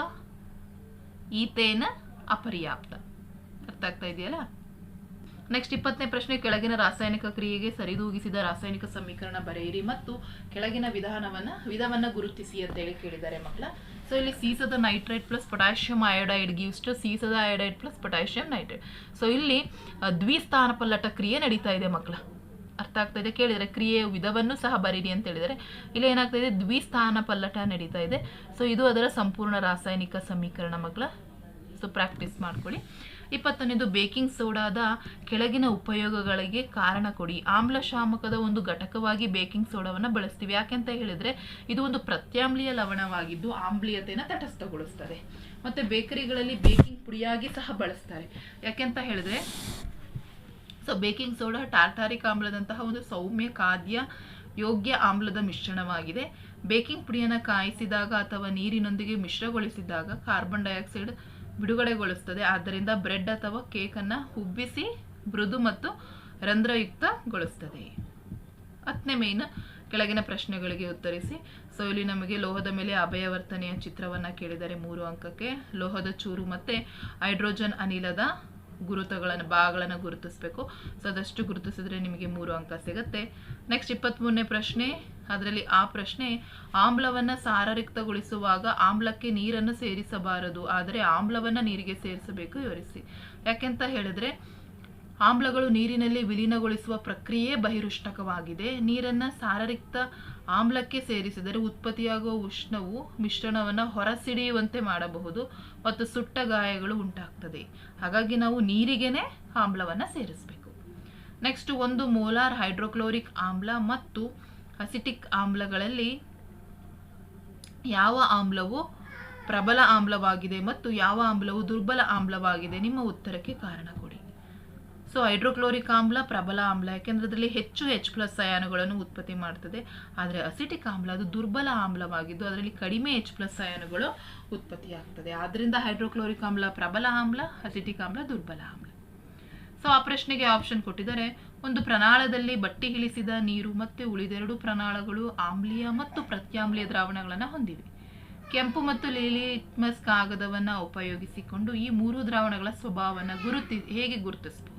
ಈಥೇನ್, ಅಪರ್ಯಾಪ್ತ. ಅರ್ಥ ಆಗ್ತಾ ಇದೆಯಲ್ಲ? ನೆಕ್ಸ್ಟ್ ಇಪ್ಪತ್ತನೇ ಪ್ರಶ್ನೆ, ಕೆಳಗಿನ ರಾಸಾಯನಿಕ ಕ್ರಿಯೆಗೆ ಸರಿದೂಗಿಸಿದ ರಾಸಾಯನಿಕ ಸಮೀಕರಣ ಬರೆಯಿರಿ ಮತ್ತು ಕೆಳಗಿನ ವಿಧಾನವನ್ನು, ವಿಧವನ್ನು ಗುರುತಿಸಿ ಅಂತ ಹೇಳಿ ಕೇಳಿದ್ದಾರೆ ಮಕ್ಕಳ. ಸೊ ಇಲ್ಲಿ ಸೀಸದ nitrate plus potassium iodide gives to ಸೀಸದ iodide plus potassium nitrate so ಇಲ್ಲಿ ದ್ವಿಸ್ಥಾನ ಪಲ್ಲಟ ಕ್ರಿಯೆ ನಡೀತಾ ಇದೆ ಮಕ್ಕಳ. ಅರ್ಥ ಆಗ್ತಾ ಇದೆ? ಕೇಳಿದರೆ ಕ್ರಿಯೆಯ ವಿಧವನ್ನು ಸಹ ಬರೀರಿ ಅಂತ ಹೇಳಿದರೆ ಇಲ್ಲಿ ಏನಾಗ್ತಾ ಇದೆ? ದ್ವಿಸ್ಥಾನ ಪಲ್ಲಟ ನಡೀತಾ ಇದೆ. ಸೊ ಇದು ಅದರ ಸಂಪೂರ್ಣ ರಾಸಾಯನಿಕ ಸಮೀಕರಣ ಮಕ್ಕಳ. ಸೊ ಪ್ರಾಕ್ಟೀಸ್ ಮಾಡ್ಕೊಳ್ಳಿ. ಇಪ್ಪತ್ತನೇದು ಬೇಕಿಂಗ್ ಸೋಡಾದ ಕೆಳಗಿನ ಉಪಯೋಗಗಳಿಗೆ ಕಾರಣ ಕೊಡಿ. ಆಮ್ಲಶಾಮಕದ ಒಂದು ಘಟಕವಾಗಿ ಬೇಕಿಂಗ್ ಸೋಡಾವನ್ನು ಬಳಸ್ತೀವಿ. ಯಾಕೆಂತ ಹೇಳಿದ್ರೆ, ಇದು ಒಂದು ಪ್ರತ್ಯಾಮ್ಲೀಯ ಲವಣವಾಗಿದ್ದು ಆಮ್ಲೀಯತೆಯನ್ನು ತಟಸ್ಥಗೊಳಿಸ್ತದೆ. ಮತ್ತೆ ಬೇಕರಿಗಳಲ್ಲಿ ಬೇಕಿಂಗ್ ಪುಡಿಯಾಗಿ ಸಹ ಬಳಸ್ತಾರೆ. ಯಾಕೆಂತ ಹೇಳಿದ್ರೆ, ಸೊ ಬೇಕಿಂಗ್ ಸೋಡಾ ಟಾರ್ಟಾರಿಕ್ ಆಮ್ಲದಂತಹ ಒಂದು ಸೌಮ್ಯ, ಖಾದ್ಯ, ಯೋಗ್ಯ ಆಮ್ಲದ ಮಿಶ್ರಣವಾಗಿದೆ. ಬೇಕಿಂಗ್ ಪುಡಿಯನ್ನು ಕಾಯಿಸಿದಾಗ ಅಥವಾ ನೀರಿನೊಂದಿಗೆ ಮಿಶ್ರಗೊಳಿಸಿದಾಗ ಕಾರ್ಬನ್ ಡೈಆಕ್ಸೈಡ್ ಬಿಡುಗಡೆಗೊಳಿಸುತ್ತದೆ. ಆದ್ದರಿಂದ ಬ್ರೆಡ್ ಅಥವಾ ಕೇಕನ್ನು ಉಬ್ಬಿಸಿ ಮೃದು ಮತ್ತು ರಂಧ್ರಯುಕ್ತಗೊಳಿಸ್ತದೆ ಹತ್ತನೇ ಮೇನ್ ಕೆಳಗಿನ ಪ್ರಶ್ನೆಗಳಿಗೆ ಉತ್ತರಿಸಿ. ಸೊ, ಇಲ್ಲಿ ನಮಗೆ ಲೋಹದ ಮೇಲೆ ಅಭಯವರ್ತನೆಯ ಚಿತ್ರವನ್ನು ಕೇಳಿದರೆ ಮೂರು ಅಂಕಕ್ಕೆ ಲೋಹದ ಚೂರು ಮತ್ತು ಹೈಡ್ರೋಜನ್ ಅನಿಲದ ಗುರುತುಗಳನ್ನು, ಭಾಗಗಳನ್ನು ಗುರುತಿಸಬೇಕು. ಸೊ ಅದಷ್ಟು ಗುರುತಿಸಿದ್ರೆ ನಿಮಗೆ ಮೂರು ಅಂಕ ಸಿಗುತ್ತೆ. ನೆಕ್ಸ್ಟ್ ಇಪ್ಪತ್ತ್ಮೂರನೇ ಪ್ರಶ್ನೆ. ಅದರಲ್ಲಿ ಆ ಪ್ರಶ್ನೆ, ಆಮ್ಲವನ್ನು ಸಾರರಿಕ್ತಗೊಳಿಸುವಾಗ ಆಮ್ಲಕ್ಕೆ ನೀರನ್ನು ಸೇರಿಸಬಾರದು, ಆದರೆ ಆಮ್ಲವನ್ನು ನೀರಿಗೆ ಸೇರಿಸಬೇಕು ವಿವರಿಸಿ. ಯಾಕೆಂತ ಹೇಳಿದ್ರೆ, ಆಮ್ಲಗಳು ನೀರಿನಲ್ಲಿ ವಿಲೀನಗೊಳಿಸುವ ಪ್ರಕ್ರಿಯೆ ಬಹಿರುಷ್ಟಕವಾಗಿದೆ. ನೀರನ್ನು ಸಾರರಿಕ್ತ ಆಮ್ಲಕ್ಕೆ ಸೇರಿಸಿದರೆ ಉತ್ಪತ್ತಿಯಾಗುವ ಉಷ್ಣವು ಮಿಶ್ರಣವನ್ನು ಹೊರಸಿಡಿಯುವಂತೆ ಮಾಡಬಹುದು ಮತ್ತು ಸುಟ್ಟ ಗಾಯಗಳು ಉಂಟಾಗ್ತದೆ. ಹಾಗಾಗಿ ನಾವು ನೀರಿಗೆನೆ ಆಮ್ಲವನ್ನು ಸೇರಿಸಬೇಕು. ನೆಕ್ಸ್ಟ್ ಒಂದು ಮೋಲಾರ್ ಹೈಡ್ರೋಕ್ಲೋರಿಕ್ ಆಮ್ಲ ಮತ್ತು ಅಸಿಟಿಕ್ ಆಮ್ಲಗಳಲ್ಲಿ ಯಾವ ಆಮ್ಲವು ಪ್ರಬಲ ಆಮ್ಲವಾಗಿದೆ ಮತ್ತು ಯಾವ ಆಮ್ಲವು ದುರ್ಬಲ ಆಮ್ಲವಾಗಿದೆ ನಿಮ್ಮ ಉತ್ತರಕ್ಕೆ ಕಾರಣ ಕೊಡಿ. ಸೊ ಹೈಡ್ರೋಕ್ಲೋರಿಕ್ ಆಮ್ಲ ಪ್ರಬಲ ಆಮ್ಲ, ಯಾಕೆಂದ್ರೆ ಅದರಲ್ಲಿ ಹೆಚ್ಚು ಹೆಚ್ ಪ್ಲಸ್ ಅಯಾನುಗಳನ್ನು ಉತ್ಪತ್ತಿ ಮಾಡ್ತದೆ. ಆದರೆ ಅಸಿಟಿಕ್ ಆಮ್ಲ, ಅದು ದುರ್ಬಲ ಆಮ್ಲವಾಗಿದ್ದು ಅದರಲ್ಲಿ ಕಡಿಮೆ ಹೆಚ್ ಪ್ಲಸ್ ಅಯಾನುಗಳು ಉತ್ಪತ್ತಿಯಾಗ್ತದೆ ಆದ್ದರಿಂದ ಹೈಡ್ರೋಕ್ಲೋರಿಕ್ ಆಮ್ಲ ಪ್ರಬಲ ಆಮ್ಲ ಅಸಿಟಿಕ್ ಆಮ್ಲ ದುರ್ಬಲ ಆಮ್ಲ. ಸೊ ಆ ಪ್ರಶ್ನೆಗೆ ಆಪ್ಷನ್ ಕೊಟ್ಟಿದ್ದಾರೆ. ಒಂದು ಪ್ರಣಾಳದಲ್ಲಿ ಬಟ್ಟಿ ಇಳಿಸಿದ ನೀರು ಮತ್ತು ಉಳಿದೆರಡು ಪ್ರಣಾಳಗಳು ಆಮ್ಲೀಯ ಮತ್ತು ಪ್ರತ್ಯಾಮ್ಲೀಯ ದ್ರಾವಣಗಳನ್ನು ಹೊಂದಿವೆ. ಕೆಂಪು ಮತ್ತು ಲಿಲಿಟ್ಮಸ್ ಕಾಗದವನ್ನು ಉಪಯೋಗಿಸಿಕೊಂಡು ಈ ಮೂರು ದ್ರಾವಣಗಳ ಸ್ವಭಾವವನ್ನು ಗುರುತಿ, ಹೇಗೆ ಗುರುತಿಸಬಹುದು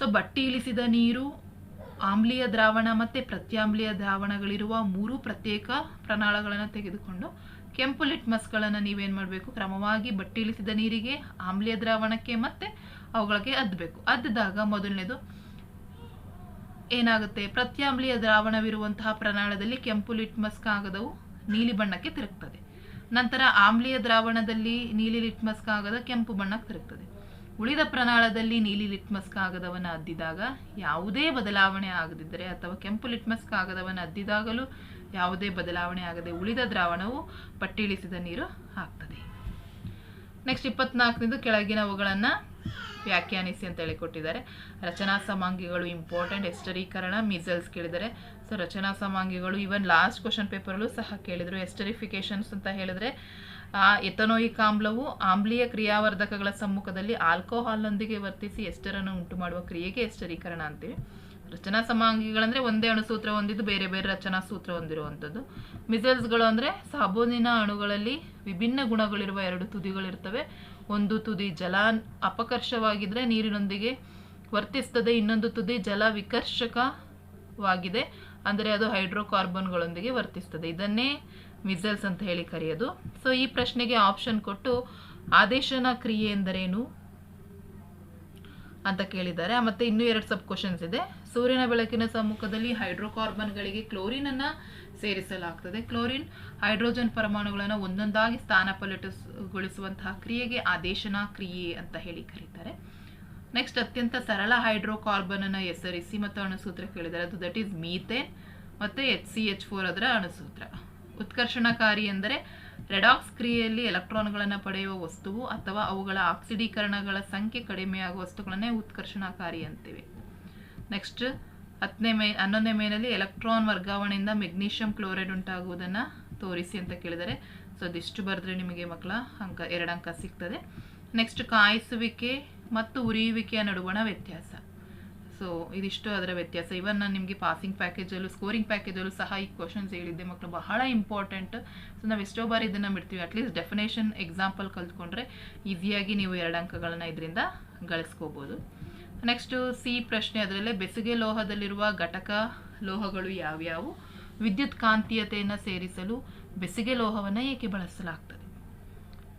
ಸೊ ಬಟ್ಟಿ ಇಳಿಸಿದ ನೀರು, ಆಮ್ಲೀಯ ದ್ರಾವಣ ಮತ್ತು ಪ್ರತ್ಯಾಮ್ಲೀಯ ದ್ರಾವಣಗಳಿರುವ ಮೂರು ಪ್ರತ್ಯೇಕ ಪ್ರಣಾಳಗಳನ್ನು ತೆಗೆದುಕೊಂಡು ಕೆಂಪು ಲಿಟ್ಮಸ್ಗಳನ್ನು ನೀವೇನು ಮಾಡಬೇಕು? ಕ್ರಮವಾಗಿ ಬಟ್ಟಿ ಇಳಿಸಿದ ನೀರಿಗೆ, ಆಮ್ಲೀಯ ದ್ರಾವಣಕ್ಕೆ ಮತ್ತು ಅವುಗಳಿಗೆ ಅದ್ದಬೇಕು ಅದ್ದಾಗ ಮೊದಲನೇದು ಏನಾಗುತ್ತೆ? ಪ್ರತ್ಯಾಮ್ಲೀಯ ದ್ರಾವಣವಿರುವಂತಹ ಪ್ರಣಾಳದಲ್ಲಿ ಕೆಂಪು ಲಿಟ್ಮಸ್ ಕಾಗದವು ನೀಲಿ ಬಣ್ಣಕ್ಕೆ ತಿರುಗ್ತದೆ. ನಂತರ ಆಮ್ಲೀಯ ದ್ರಾವಣದಲ್ಲಿ ನೀಲಿ ಲಿಟ್ಮಸ್ ಕಾಗದ ಕೆಂಪು ಬಣ್ಣಕ್ಕೆ ತಿರುಗ್ತದೆ. ಉಳಿದ ಪ್ರನಾಳದಲ್ಲಿ ನೀಲಿ ಲಿಟ್ಮಸ್ ಕಾಗದವನ್ನು ಅದ್ದಿದಾಗ ಯಾವುದೇ ಬದಲಾವಣೆ ಆಗದಿದ್ದರೆ ಅಥವಾ ಕೆಂಪು ಲಿಟ್ಮಸ್ ಕಾಗದವನ್ನು ಅದ್ದಿದಾಗಲೂ ಯಾವುದೇ ಬದಲಾವಣೆ ಆಗದೆ ಉಳಿದ ದ್ರಾವಣವು ಪಟ್ಟಿಳಿಸಿದ ನೀರು ಆಗ್ತದೆ. ನೆಕ್ಸ್ಟ್ ಇಪ್ಪತ್ನಾಲ್ಕನೇದು ಕೆಳಗಿನವುಗಳನ್ನು ವ್ಯಾಖ್ಯಾನಿಸಿ ಅಂತ ಹೇಳಿ ಕೊಟ್ಟಿದ್ದಾರೆ ರಚನಾ ಸಮಾಂಗಿಗಳು ಇಂಪಾರ್ಟೆಂಟ್ ಎಸ್ಟರೀಕರಣ ಮಿಸಲ್ಸ್ ಕೇಳಿದರೆ. ಸೊ ರಚನಾ ಸಮಾಂಗಿಗಳು ಈವನ್ ಲಾಸ್ಟ್ ಕ್ವಶನ್ ಪೇಪರಲ್ಲೂ ಸಹ ಕೇಳಿದರು. ಎಸ್ಟರಿಫಿಕೇಶನ್ಸ್ ಅಂತ ಹೇಳಿದ್ರೆ ಆ ಎಥನೋಯಿಕ್ ಆಮ್ಲವು ಆಮ್ಲೀಯ ಕ್ರಿಯಾವರ್ಧಕಗಳ ಸಮ್ಮುಖದಲ್ಲಿ ಆಲ್ಕೋಹಾಲ್ನೊಂದಿಗೆ ವರ್ತಿಸಿ ಎಸ್ಟರನ್ನು ಉಂಟು ಮಾಡುವ ಕ್ರಿಯೆಗೆ ಎಸ್ಟರೀಕರಣ ಅಂತೀವಿ. ರಚನಾ ಸಮಾಂಗಿಗಳಂದ್ರೆ ಒಂದೇ ಅಣುಸೂತ್ರ ಹೊಂದಿದ್ದು ಬೇರೆ ಬೇರೆ ರಚನಾ ಸೂತ್ರ ಹೊಂದಿರುವಂಥದ್ದು. ಮಿಸಲ್ಸ್ಗಳು ಅಂದರೆ ಸಾಬೂನಿನ ಅಣುಗಳಲ್ಲಿ ವಿಭಿನ್ನ ಗುಣಗಳಿರುವ ಎರಡು ತುದಿಗಳಿರ್ತವೆ. ಒಂದು ತುದಿ ಜಲ ಅಪಕರ್ಷವಾಗಿದ್ದರೆ ನೀರಿನೊಂದಿಗೆ ವರ್ತಿಸ್ತದೆ, ಇನ್ನೊಂದು ತುದಿ ಜಲ ವಿಕರ್ಷಕವಾಗಿದೆ ಅಂದರೆ ಅದು ಹೈಡ್ರೋಕಾರ್ಬನ್ಗಳೊಂದಿಗೆ ವರ್ತಿಸ್ತದೆ. ಇದನ್ನೇ ಮಿಸಲ್ಸ್ ಅಂತ ಹೇಳಿ ಕರೆಯೋದು. ಸೊ ಈ ಪ್ರಶ್ನೆಗೆ ಆಪ್ಷನ್ ಕೊಟ್ಟು ಆದೇಶನ ಕ್ರಿಯೆ ಎಂದರೇನು ಅಂತ ಕೇಳಿದ್ದಾರೆ. ಮತ್ತೆ ಇನ್ನೂ ಎರಡು ಸಬ್ ಕ್ವಶನ್ಸ್ ಇದೆ. ಸೂರ್ಯನ ಬೆಳಕಿನ ಸಮ್ಮುಖದಲ್ಲಿ ಹೈಡ್ರೋಕಾರ್ಬನ್ಗಳಿಗೆ ಕ್ಲೋರಿನನ್ನು ಸೇರಿಸಲಾಗ್ತದೆ. ಕ್ಲೋರಿನ್ ಹೈಡ್ರೋಜನ್ ಪರಮಾಣುಗಳನ್ನು ಒಂದೊಂದಾಗಿ ಸ್ಥಾನಪಲ್ಲಟಗೊಳಿಸುವಂತಹ ಕ್ರಿಯೆಗೆ ಆದೇಶನ ಕ್ರಿಯೆ ಅಂತ ಹೇಳಿ ಕರೀತಾರೆ. ನೆಕ್ಸ್ಟ್ ಅತ್ಯಂತ ಸರಳ ಹೈಡ್ರೋಕಾರ್ಬನ್ ಅನ್ನು ಹೆಸರಿಸಿ ಮತ್ತು ಅಣುಸೂತ್ರ ಕೇಳಿದರೆ ಅದು ದಟ್ ಈಸ್ ಮೀಥೇನ್ ಮತ್ತು ಎಚ್ ಸಿ ಎಚ್ ಫೋರ್ ಅದರ ಅಣುಸೂತ್ರ. ಉತ್ಕರ್ಷಣಕಾರಿ ಎಂದರೆ ರೆಡಾಕ್ಸ್ ಕ್ರಿಯೆಯಲ್ಲಿ ಎಲೆಕ್ಟ್ರಾನ್ಗಳನ್ನು ಪಡೆಯುವ ವಸ್ತುವು ಅಥವಾ ಅವುಗಳ ಆಕ್ಸಿಡೀಕರಣಗಳ ಸಂಖ್ಯೆ ಕಡಿಮೆಯಾಗುವ ವಸ್ತುಗಳನ್ನೇ ಉತ್ಕರ್ಷಣಕಾರಿ ಅಂತೀವಿ. ನೆಕ್ಸ್ಟ್ ಹತ್ತನೇ ಮೇ, ಹನ್ನೊಂದನೇ ಮೇನಲ್ಲಿ ಎಲೆಕ್ಟ್ರಾನ್ ವರ್ಗಾವಣೆಯಿಂದ ಮೆಗ್ನೀಷಿಯಂ ಕ್ಲೋರೈಡ್ ಉಂಟಾಗುವುದನ್ನು ತೋರಿಸಿ ಅಂತ ಕೇಳಿದರೆ ಸೊ ಅದಿಷ್ಟು ಬರೆದ್ರೆ ನಿಮಗೆ ಮಕ್ಕಳ ಅಂಕ, ಎರಡು ಅಂಕ ಸಿಗ್ತದೆ. ನೆಕ್ಸ್ಟ್ ಕಾಯಿಸುವಿಕೆ ಮತ್ತು ಉರಿಯುವಿಕೆಯ ನಡುವಣ ವ್ಯತ್ಯಾಸ. ಸೊ ಇದಿಷ್ಟು ಅದರ ವ್ಯತ್ಯಾಸ. ಇವನ್ ನಾನು ನಿಮಗೆ ಪಾಸಿಂಗ್ ಪ್ಯಾಕೇಜಲ್ಲೂ ಸ್ಕೋರಿಂಗ್ ಪ್ಯಾಕೇಜಲ್ಲೂ ಸಹ ಈ ಕ್ವಶನ್ಸ್ ಹೇಳಿದ್ದೆ ಮಕ್ಕಳು ಬಹಳ ಇಂಪಾರ್ಟೆಂಟ್ ಸೊ ನಾವು ಎಷ್ಟೋ ಬಾರಿ ಇದನ್ನು ಬಿಡ್ತೀವಿ. ಅಟ್ಲೀಸ್ಟ್ ಡೆಫಿನೇಷನ್ ಎಕ್ಸಾಂಪಲ್ ಕಲ್ತ್ಕೊಂಡ್ರೆ ಈಸಿಯಾಗಿ ನೀವು ಎರಡು ಅಂಕಗಳನ್ನ ಇದರಿಂದ ಗಳಿಸ್ಕೋಬೋದು. ನೆಕ್ಸ್ಟು ಸಿ ಪ್ರಶ್ನೆ. ಅದರಲ್ಲೇ ಬೆಸುಗೆ ಲೋಹದಲ್ಲಿರುವ ಘಟಕ ಲೋಹಗಳು ಯಾವ್ಯಾವು? ವಿದ್ಯುತ್ ಕಾಂತೀಯತೆಯನ್ನು ಸೇರಿಸಲು ಬೆಸಿಗೆ ಲೋಹವನ್ನು ಏಕೆ ಬಳಸಲಾಗ್ತದೆ?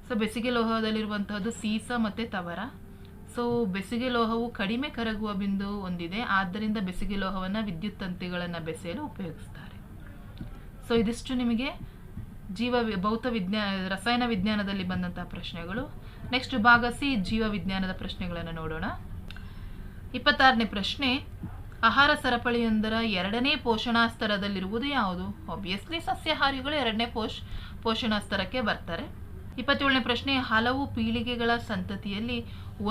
ಸೊ ಬೆಸಿಗೆ ಲೋಹದಲ್ಲಿರುವಂತಹದ್ದು ಸೀಸ ಮತ್ತು ತವರ. ಸೊ ಬೆಸಿಗೆ ಲೋಹವು ಕಡಿಮೆ ಕರಗುವ ಬಿಂದು ಹೊಂದಿದೆ. ಆದ್ದರಿಂದ ಬೆಸಿಗೆ ಲೋಹವನ್ನು ವಿದ್ಯುತ್ ತಂತಿಗಳನ್ನು ಬೆಸೆಯಲು ಉಪಯೋಗಿಸ್ತಾರೆ. ಸೊ ಇದಿಷ್ಟು ನಿಮಗೆ ಜೀವ ಭೌತ ವಿಜ್ಞಾನ ರಸಾಯನ ವಿಜ್ಞಾನದಲ್ಲಿ ಬಂದಂತಹ ಪ್ರಶ್ನೆಗಳು. ನೆಕ್ಸ್ಟ್ ಭಾಗ ಸಿ ಜೀವ ವಿಜ್ಞಾನದ ಪ್ರಶ್ನೆಗಳನ್ನು ನೋಡೋಣ. ಇಪ್ಪತ್ತಾರನೇ ಪ್ರಶ್ನೆ, ಆಹಾರ ಸರಪಳಿಯೊಂದರ ಎರಡನೇ ಪೋಷಣಾ ಸ್ತರದಲ್ಲಿರುವುದು ಯಾವುದು? ಆಬ್ವಿಯಸ್ಲಿ ಸಸ್ಯಾಹಾರಿಗಳು ಎರಡನೇ ಪೋಷ್ ಪೋಷಣಾ ಸ್ತರಕ್ಕೆ ಬರ್ತಾರೆ. ಇಪ್ಪತ್ತೇಳನೇ ಪ್ರಶ್ನೆ, ಹಲವು ಪೀಳಿಗೆಗಳ ಸಂತತಿಯಲ್ಲಿ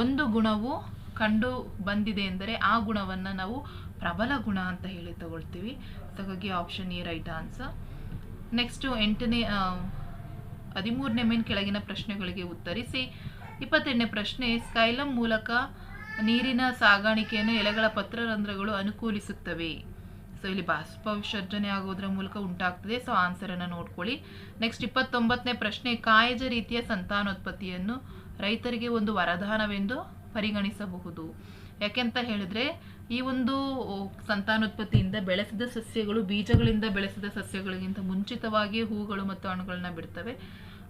ಒಂದು ಗುಣವು ಕಂಡು ಬಂದಿದೆ ಎಂದರೆ ಆ ಗುಣವನ್ನು ನಾವು ಪ್ರಬಲ ಗುಣ ಅಂತ ಹೇಳಿ ತಗೊಳ್ತೀವಿ. ಹಾಗಾಗಿ option A right answer next ಎಂಟನೇ ಹದಿಮೂರನೇ ಮೇನ್ ಕೆಳಗಿನ ಪ್ರಶ್ನೆಗಳಿಗೆ ಉತ್ತರಿಸಿ. ಇಪ್ಪತ್ತೆಂಟನೇ ಪ್ರಶ್ನೆ ಸ್ಕೈಲಮ್ ಮೂಲಕ ನೀರಿನ ಸಾಗಾಣಿಕೆಯನ್ನು ಎಲೆಗಳ ಪತ್ರರಂಧ್ರಗಳು ಅನುಕೂಲಿಸುತ್ತವೆ. ಸೊ ಇಲ್ಲಿ ಬಾಷ್ಪ ವಿಸರ್ಜನೆ ಆಗೋದ್ರ ಮೂಲಕ ಉಂಟಾಗ್ತದೆ. ಸೊ ಆನ್ಸರನ್ನು ನೋಡ್ಕೊಳ್ಳಿ. ನೆಕ್ಸ್ಟ್ ಇಪ್ಪತ್ತೊಂಬತ್ತನೇ ಪ್ರಶ್ನೆ, ಕಾಯಜ ರೀತಿಯ ಸಂತಾನೋತ್ಪತ್ತಿಯನ್ನು ರೈತರಿಗೆ ಒಂದು ವರದಾನವೆಂದು ಪರಿಗಣಿಸಬಹುದು. ಯಾಕೆಂತ ಹೇಳಿದ್ರೆ, ಈ ಒಂದು ಸಂತಾನೋತ್ಪತ್ತಿಯಿಂದ ಬೆಳೆಸಿದ ಸಸ್ಯಗಳು, ಬೀಜಗಳಿಂದ ಬೆಳೆಸಿದ ಸಸ್ಯಗಳಿಗಿಂತ ಮುಂಚಿತವಾಗಿ ಹೂಗಳು ಮತ್ತು ಹಣ್ಣುಗಳನ್ನ ಬಿಡ್ತವೆ.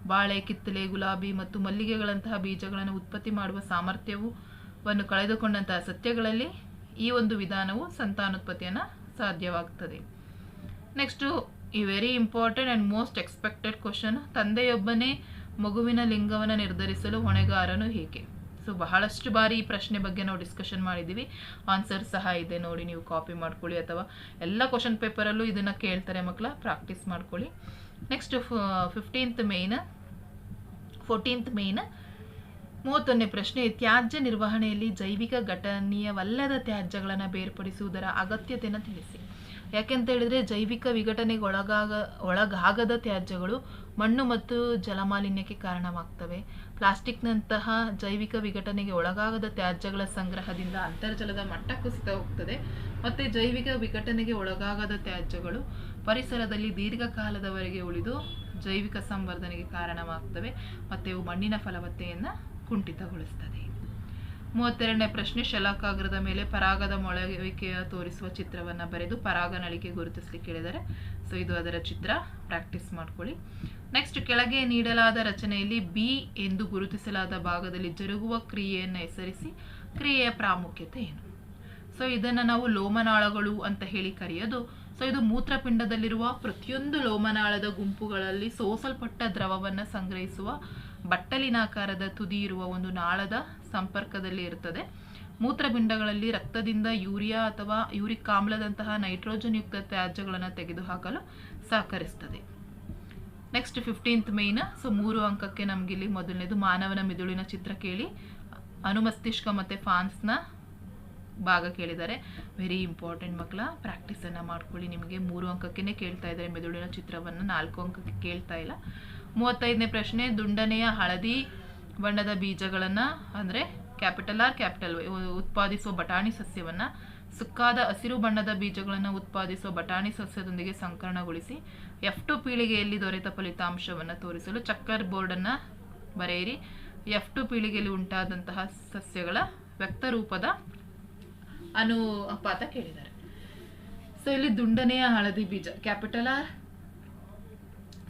ಬಾಳೆ ಕಿತ್ತಲೆ ಗುಲಾಬಿ ಮತ್ತು ಮಲ್ಲಿಗೆಗಳಂತಹ ಬೀಜಗಳನ್ನು ಉತ್ಪತ್ತಿ ಮಾಡುವ ಸಾಮರ್ಥ್ಯವು ವನ್ನು ಕಳೆದುಕೊಂಡಂತಹ ಸತ್ಯಗಳಲ್ಲಿ ಈ ಒಂದು ವಿಧಾನವು ಸಂತಾನೋತ್ಪತ್ತಿಯನ್ನು ಸಾಧ್ಯವಾಗ್ತದೆ. ನೆಕ್ಸ್ಟು ಈ very important and most expected question ತಂದೆಯೊಬ್ಬನೇ ಮಗುವಿನ ಲಿಂಗವನ್ನು ನಿರ್ಧರಿಸಲು ಹೊಣೆಗಾರನು ಹೇಗೆ ಸೊ ಬಹಳಷ್ಟು ಬಾರಿ ಈ ಪ್ರಶ್ನೆ ಬಗ್ಗೆ ನಾವು ಡಿಸ್ಕಷನ್ ಮಾಡಿದ್ದೀವಿ. ಆನ್ಸರ್ ಸಹ ಇದೆ, ನೋಡಿ ನೀವು ಕಾಪಿ ಮಾಡ್ಕೊಳ್ಳಿ ಅಥವಾ ಎಲ್ಲ ಕ್ವಶನ್ ಪೇಪರಲ್ಲೂ ಇದನ್ನು ಕೇಳ್ತಾರೆ ಮಕ್ಕಳ ಪ್ರಾಕ್ಟೀಸ್ ಮಾಡ್ಕೊಳ್ಳಿ. Next fifteenth main fourteenth main ಮೂವತ್ತೊಂದನೇ ಪ್ರಶ್ನೆ, ತ್ಯಾಜ್ಯ ನಿರ್ವಹಣೆಯಲ್ಲಿ ಜೈವಿಕ ಘಟನೀಯವಲ್ಲದ ತ್ಯಾಜ್ಯಗಳನ್ನು ಬೇರ್ಪಡಿಸುವುದರ ಅಗತ್ಯತೆಯನ್ನು ತಿಳಿಸಿ. ಯಾಕೆಂತ ಹೇಳಿದ್ರೆ ಜೈವಿಕ ವಿಘಟನೆಗೆ ಒಳಗಾಗ, ಒಳಗಾಗದ ತ್ಯಾಜ್ಯಗಳು ಮಣ್ಣು ಮತ್ತು ಜಲಮಾಲಿನ್ಯಕ್ಕೆ ಕಾರಣವಾಗ್ತವೆ. ಪ್ಲಾಸ್ಟಿಕ್ನಂತಹ ಜೈವಿಕ ವಿಘಟನೆಗೆ ಒಳಗಾಗದ ತ್ಯಾಜ್ಯಗಳ ಸಂಗ್ರಹದಿಂದ ಅಂತರ್ಜಲದ ಮಟ್ಟ ಕುಸಿತ ಹೋಗ್ತದೆ. ಮತ್ತು ಜೈವಿಕ ವಿಘಟನೆಗೆ ಒಳಗಾಗದ ತ್ಯಾಜ್ಯಗಳು ಪರಿಸರದಲ್ಲಿ ದೀರ್ಘಕಾಲದವರೆಗೆ ಉಳಿದು ಜೈವಿಕ ಸಂವರ್ಧನೆಗೆ ಕಾರಣವಾಗ್ತವೆ. ಮತ್ತು ಮಣ್ಣಿನ ಫಲವತ್ತೆಯನ್ನು ಕುಂಠಿತಗೊಳಿಸ್ತದೆ. ಮೂವತ್ತೆರಡನೇ ಪ್ರಶ್ನೆ, ಶಲಾಕಾಗ್ರದ ಮೇಲೆ ಪರಾಗದ ಮೊಳಗುವಿಕೆಯ ತೋರಿಸುವ ಚಿತ್ರವನ್ನು ಬರೆದು ಪರಾಗ ನಳಿಕೆ ಗುರುತಿಸಲಿಕ್ಕೆ ಹೇಳಿದರೆ ಸೊ ಇದು ಅದರ ಚಿತ್ರ. ಪ್ರಾಕ್ಟೀಸ್ ಮಾಡ್ಕೊಳ್ಳಿ. ನೆಕ್ಸ್ಟ್ ಕೆಳಗೆ ನೀಡಲಾದ ರಚನೆಯಲ್ಲಿ ಬಿ ಎಂದು ಗುರುತಿಸಲಾದ ಭಾಗದಲ್ಲಿ ಜರುಗುವ ಕ್ರಿಯೆಯನ್ನು ಹೆಸರಿಸಿ, ಕ್ರಿಯೆಯ ಪ್ರಾಮುಖ್ಯತೆ ಏನು? ಸೊ ಇದನ್ನು ನಾವು ಲೋಮನಾಳಗಳು ಅಂತ ಹೇಳಿ ಕರೆಯೋದು. ಸೊ ಇದು ಮೂತ್ರಪಿಂಡದಲ್ಲಿರುವ ಪ್ರತಿಯೊಂದು ಲೋಮನಾಳದ ಗುಂಪುಗಳಲ್ಲಿ ಸೋಸಲ್ಪಟ್ಟ ದ್ರವವನ್ನು ಸಂಗ್ರಹಿಸುವ ಬಟ್ಟಲಿನಾಕಾರದ ತುದಿ ಇರುವ ಒಂದು ನಾಳದ ಸಂಪರ್ಕದಲ್ಲಿ ಇರುತ್ತದೆ. ಮೂತ್ರಪಿಂಡಗಳಲ್ಲಿ ರಕ್ತದಿಂದ ಯೂರಿಯಾ ಅಥವಾ ಯೂರಿಕ್ ಆಮ್ಲದಂತಹ ನೈಟ್ರೋಜನ್ ಯುಕ್ತ ತ್ಯಾಜ್ಯಗಳನ್ನು ತೆಗೆದುಹಾಕಲು ಸಹಕರಿಸ್ತದೆ ನೆಕ್ಸ್ಟ್ ಫಿಫ್ಟೀನ್ತ್ ಮೇನ ಸೊ ಮೂರು ಅಂಕಕ್ಕೆ ನಮಗಿಲ್ಲಿ ಮೊದಲನೇದು ಮಾನವನ ಮಿದುಳಿನ ಚಿತ್ರ ಕೇಳಿ. ಅನುಮಸ್ತಿಷ್ಕ ಮತ್ತು ಫಾನ್ಸ್ನ ಭಾಗ ಕೇಳಿದ್ದಾರೆ. ವೆರಿ ಇಂಪಾರ್ಟೆಂಟ್ ಮಕ್ಕಳ ಪ್ರಾಕ್ಟೀಸನ್ನು ಮಾಡ್ಕೊಳ್ಳಿ. ನಿಮಗೆ ಮೂರು ಅಂಕಕ್ಕೆ ಕೇಳ್ತಾ ಇದ್ದಾರೆ ಮೆದುಳಿನ ಚಿತ್ರವನ್ನು, ನಾಲ್ಕು ಅಂಕಕ್ಕೆ ಕೇಳ್ತಾ ಇಲ್ಲ. ಮೂವತ್ತೈದನೇ ಪ್ರಶ್ನೆ, ದುಂಡನೆಯ ಹಳದಿ ಬಣ್ಣದ ಬೀಜಗಳನ್ನು, ಅಂದರೆ ಕ್ಯಾಪಿಟಲ್ ಆರ್ ಕ್ಯಾಪಿಟಲ್ ಉತ್ಪಾದಿಸುವ ಬಟಾಣಿ ಸಸ್ಯವನ್ನು, ಸುಕ್ಕಾದ ಹಸಿರು ಬಣ್ಣದ ಬೀಜಗಳನ್ನು ಉತ್ಪಾದಿಸುವ ಬಟಾಣಿ ಸಸ್ಯದೊಂದಿಗೆ ಸಂಕರಣಗೊಳಿಸಿ ಎಫ್ ಟು ಪೀಳಿಗೆಯಲ್ಲಿ ದೊರೆತ ಫಲಿತಾಂಶವನ್ನು ತೋರಿಸಲು ಚಕ್ಕರ್ ಬೋರ್ಡನ್ನು ಬರೆಯಿರಿ. ಎಫ್ ಟು ಪೀಳಿಗೆಯಲ್ಲಿ ಉಂಟಾದಂತಹ ಸಸ್ಯಗಳ ವ್ಯಕ್ತರೂಪದ ಅನುಪಾತ ಕೇಳಿದ್ದಾರೆ. ಸೊ ಇಲ್ಲಿ ದುಂಡನೆಯ ಹಳದಿ ಬೀಜ, ಕ್ಯಾಪಿಟಲ್ ಆರ್,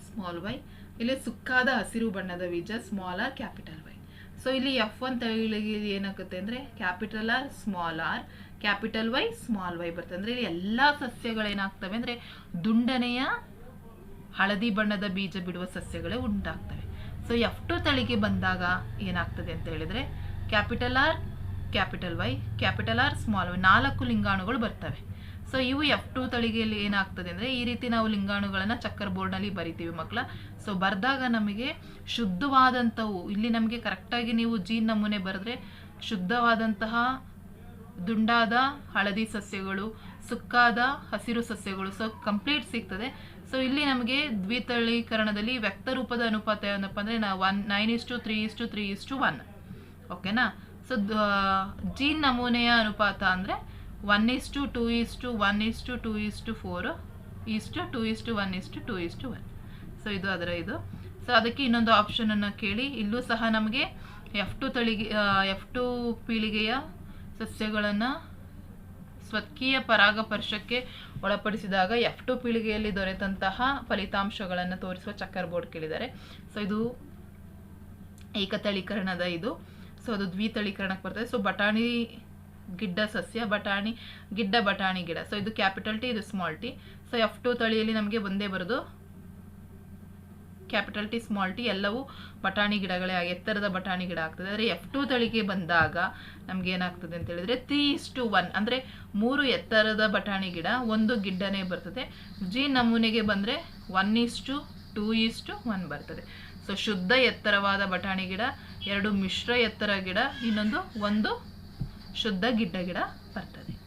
ಸ್ಮಾಲ್ ವೈ ಇಲ್ಲಿ ಸುಕ್ಕಾದ ಹಸಿರು ಬಣ್ಣದ ಬೀಜ small R capital Y so ಇಲ್ಲಿ ಎಫ್ ಒನ್ ತಳಿಗೆ ಏನಾಗುತ್ತೆ ಅಂದರೆ capital R small R capital Y small Y ಬರ್ತದೆ. ಅಂದರೆ ಇಲ್ಲಿ ಎಲ್ಲ ಸಸ್ಯಗಳೇನಾಗ್ತವೆ ಅಂದರೆ ದುಂಡನೆಯ ಹಳದಿ ಬಣ್ಣದ ಬೀಜ ಬಿಡುವ ಸಸ್ಯಗಳೇ ಉಂಟಾಗ್ತವೆ. ಸೊ ಎಫ್ ಟು ತಳಿಗೆ ಬಂದಾಗ ಏನಾಗ್ತದೆ ಅಂತ ಹೇಳಿದ್ರೆ capital R capital Y capital R small Y ನಾಲ್ಕು ಲಿಂಗಾಣುಗಳು ಬರ್ತವೆ. ಸೊ ಇವು ಎಫ್ ಟು ತಳಿಗೆಯಲ್ಲಿ ಏನಾಗ್ತದೆ ಅಂದರೆ ಈ ರೀತಿ ನಾವು ಲಿಂಗಾಣುಗಳನ್ನು ಚಕ್ಕರ್ ಬೋರ್ಡ್ನಲ್ಲಿ ಬರಿತೀವಿ ಮಕ್ಕಳ ಸೊ ಬರೆದಾಗ ನಮಗೆ ಶುದ್ಧವಾದಂಥವು, ಇಲ್ಲಿ ನಮಗೆ ಕರೆಕ್ಟಾಗಿ ನೀವು ಜೀನ್ ನಮೂನೆ ಬರೆದ್ರೆ ಶುದ್ಧವಾದಂತಹ ದುಂಡಾದ ಹಳದಿ ಸಸ್ಯಗಳು, ಸುಕ್ಕಾದ ಹಸಿರು ಸಸ್ಯಗಳು ಸೊ ಕಂಪ್ಲೀಟ್ ಸಿಗ್ತದೆ. ಸೊ ಇಲ್ಲಿ ನಮಗೆ ದ್ವಿತಳೀಕರಣದಲ್ಲಿ ವ್ಯಕ್ತ ರೂಪದ ಅನುಪಾತ ಏನಪ್ಪ ಅಂದರೆ ನಾ one nine is to three is to three is to one ಓಕೆನಾ ಸೊ ಜೀನ್ ನಮೂನೆಯ ಅನುಪಾತ ಅಂದರೆ one is to two is to one is to two is to four is to two is to one is to two is to one so ಇದು ಅದರ ಇದು. So ಅದಕ್ಕೆ ಇನ್ನೊಂದು ಆಪ್ಷನನ್ನು ಕೇಳಿ. ಇಲ್ಲೂ ಸಹ ನಮಗೆ ಎಫ್ ಟು ತಳಿಗೆ ಎಫ್ ಟು ಪೀಳಿಗೆಯ ಸಸ್ಯಗಳನ್ನು ಸ್ವಕೀಯ ಪರಾಗಪರ್ಶಕ್ಕೆ ಒಳಪಡಿಸಿದಾಗ ಎಫ್ ಟು ಪೀಳಿಗೆಯಲ್ಲಿ ದೊರೆತಂತಹ ಫಲಿತಾಂಶಗಳನ್ನು ತೋರಿಸುವ ಚಕ್ಕರ್ ಬೋರ್ಡ್ ಕೇಳಿದ್ದಾರೆ. ಸೊ ಇದು ಏಕತಳೀಕರಣದ ಇದು. ಸೊ ಅದು ದ್ವಿತಳೀಕರಣಕ್ಕೆ ಬರ್ತದೆ. ಸೊ ಬಟಾಣಿ ಗಿಡ್ಡ ಸಸ್ಯ, ಬಟಾಣಿ, ಗಿಡ್ಡ, ಬಟಾಣಿ ಗಿಡ. ಸೊ ಇದು ಕ್ಯಾಪಿಟಲ್ ಟಿ ಇದು small T so F two ತಳಿಯಲ್ಲಿ ನಮಗೆ ಒಂದೇ ಬರೋದು. ಕ್ಯಾಪಿಟಲ್ ಟಿ ಸ್ಮಾಲ್ ಟಿ ಎಲ್ಲವೂ ಬಟಾಣಿ ಗಿಡಗಳೇ ಎತ್ತರದ ಬಟಾಣಿ ಗಿಡ ಆಗ್ತದೆ. ಆದರೆ ಎಫ್ ಟು ತಳಿಗೆ ಬಂದಾಗ ನಮ್ಗೆ ಏನಾಗ್ತದೆ ಅಂತ ಹೇಳಿದ್ರೆ ತ್ರೀ ಇಸ್ಟು ಒನ್ ಅಂದರೆ ಮೂರು ಎತ್ತರದ ಬಟಾಣಿ ಗಿಡ, ಒಂದು ಗಿಡ್ಡನೇ ಬರ್ತದೆ. ಜಿ ನಮೂನೆಗೆ ಬಂದರೆ one is to two is to one ಬರ್ತದೆ. ಸೊ ಶುದ್ಧ ಎತ್ತರವಾದ ಬಟಾಣಿ ಗಿಡ, ಎರಡು ಮಿಶ್ರ ಎತ್ತರ ಗಿಡ, ಇನ್ನೊಂದು ಒಂದು ಶುದ್ಧ ಗಿಡ್ಡ ಗಿಡ ಬರ್ತದೆ.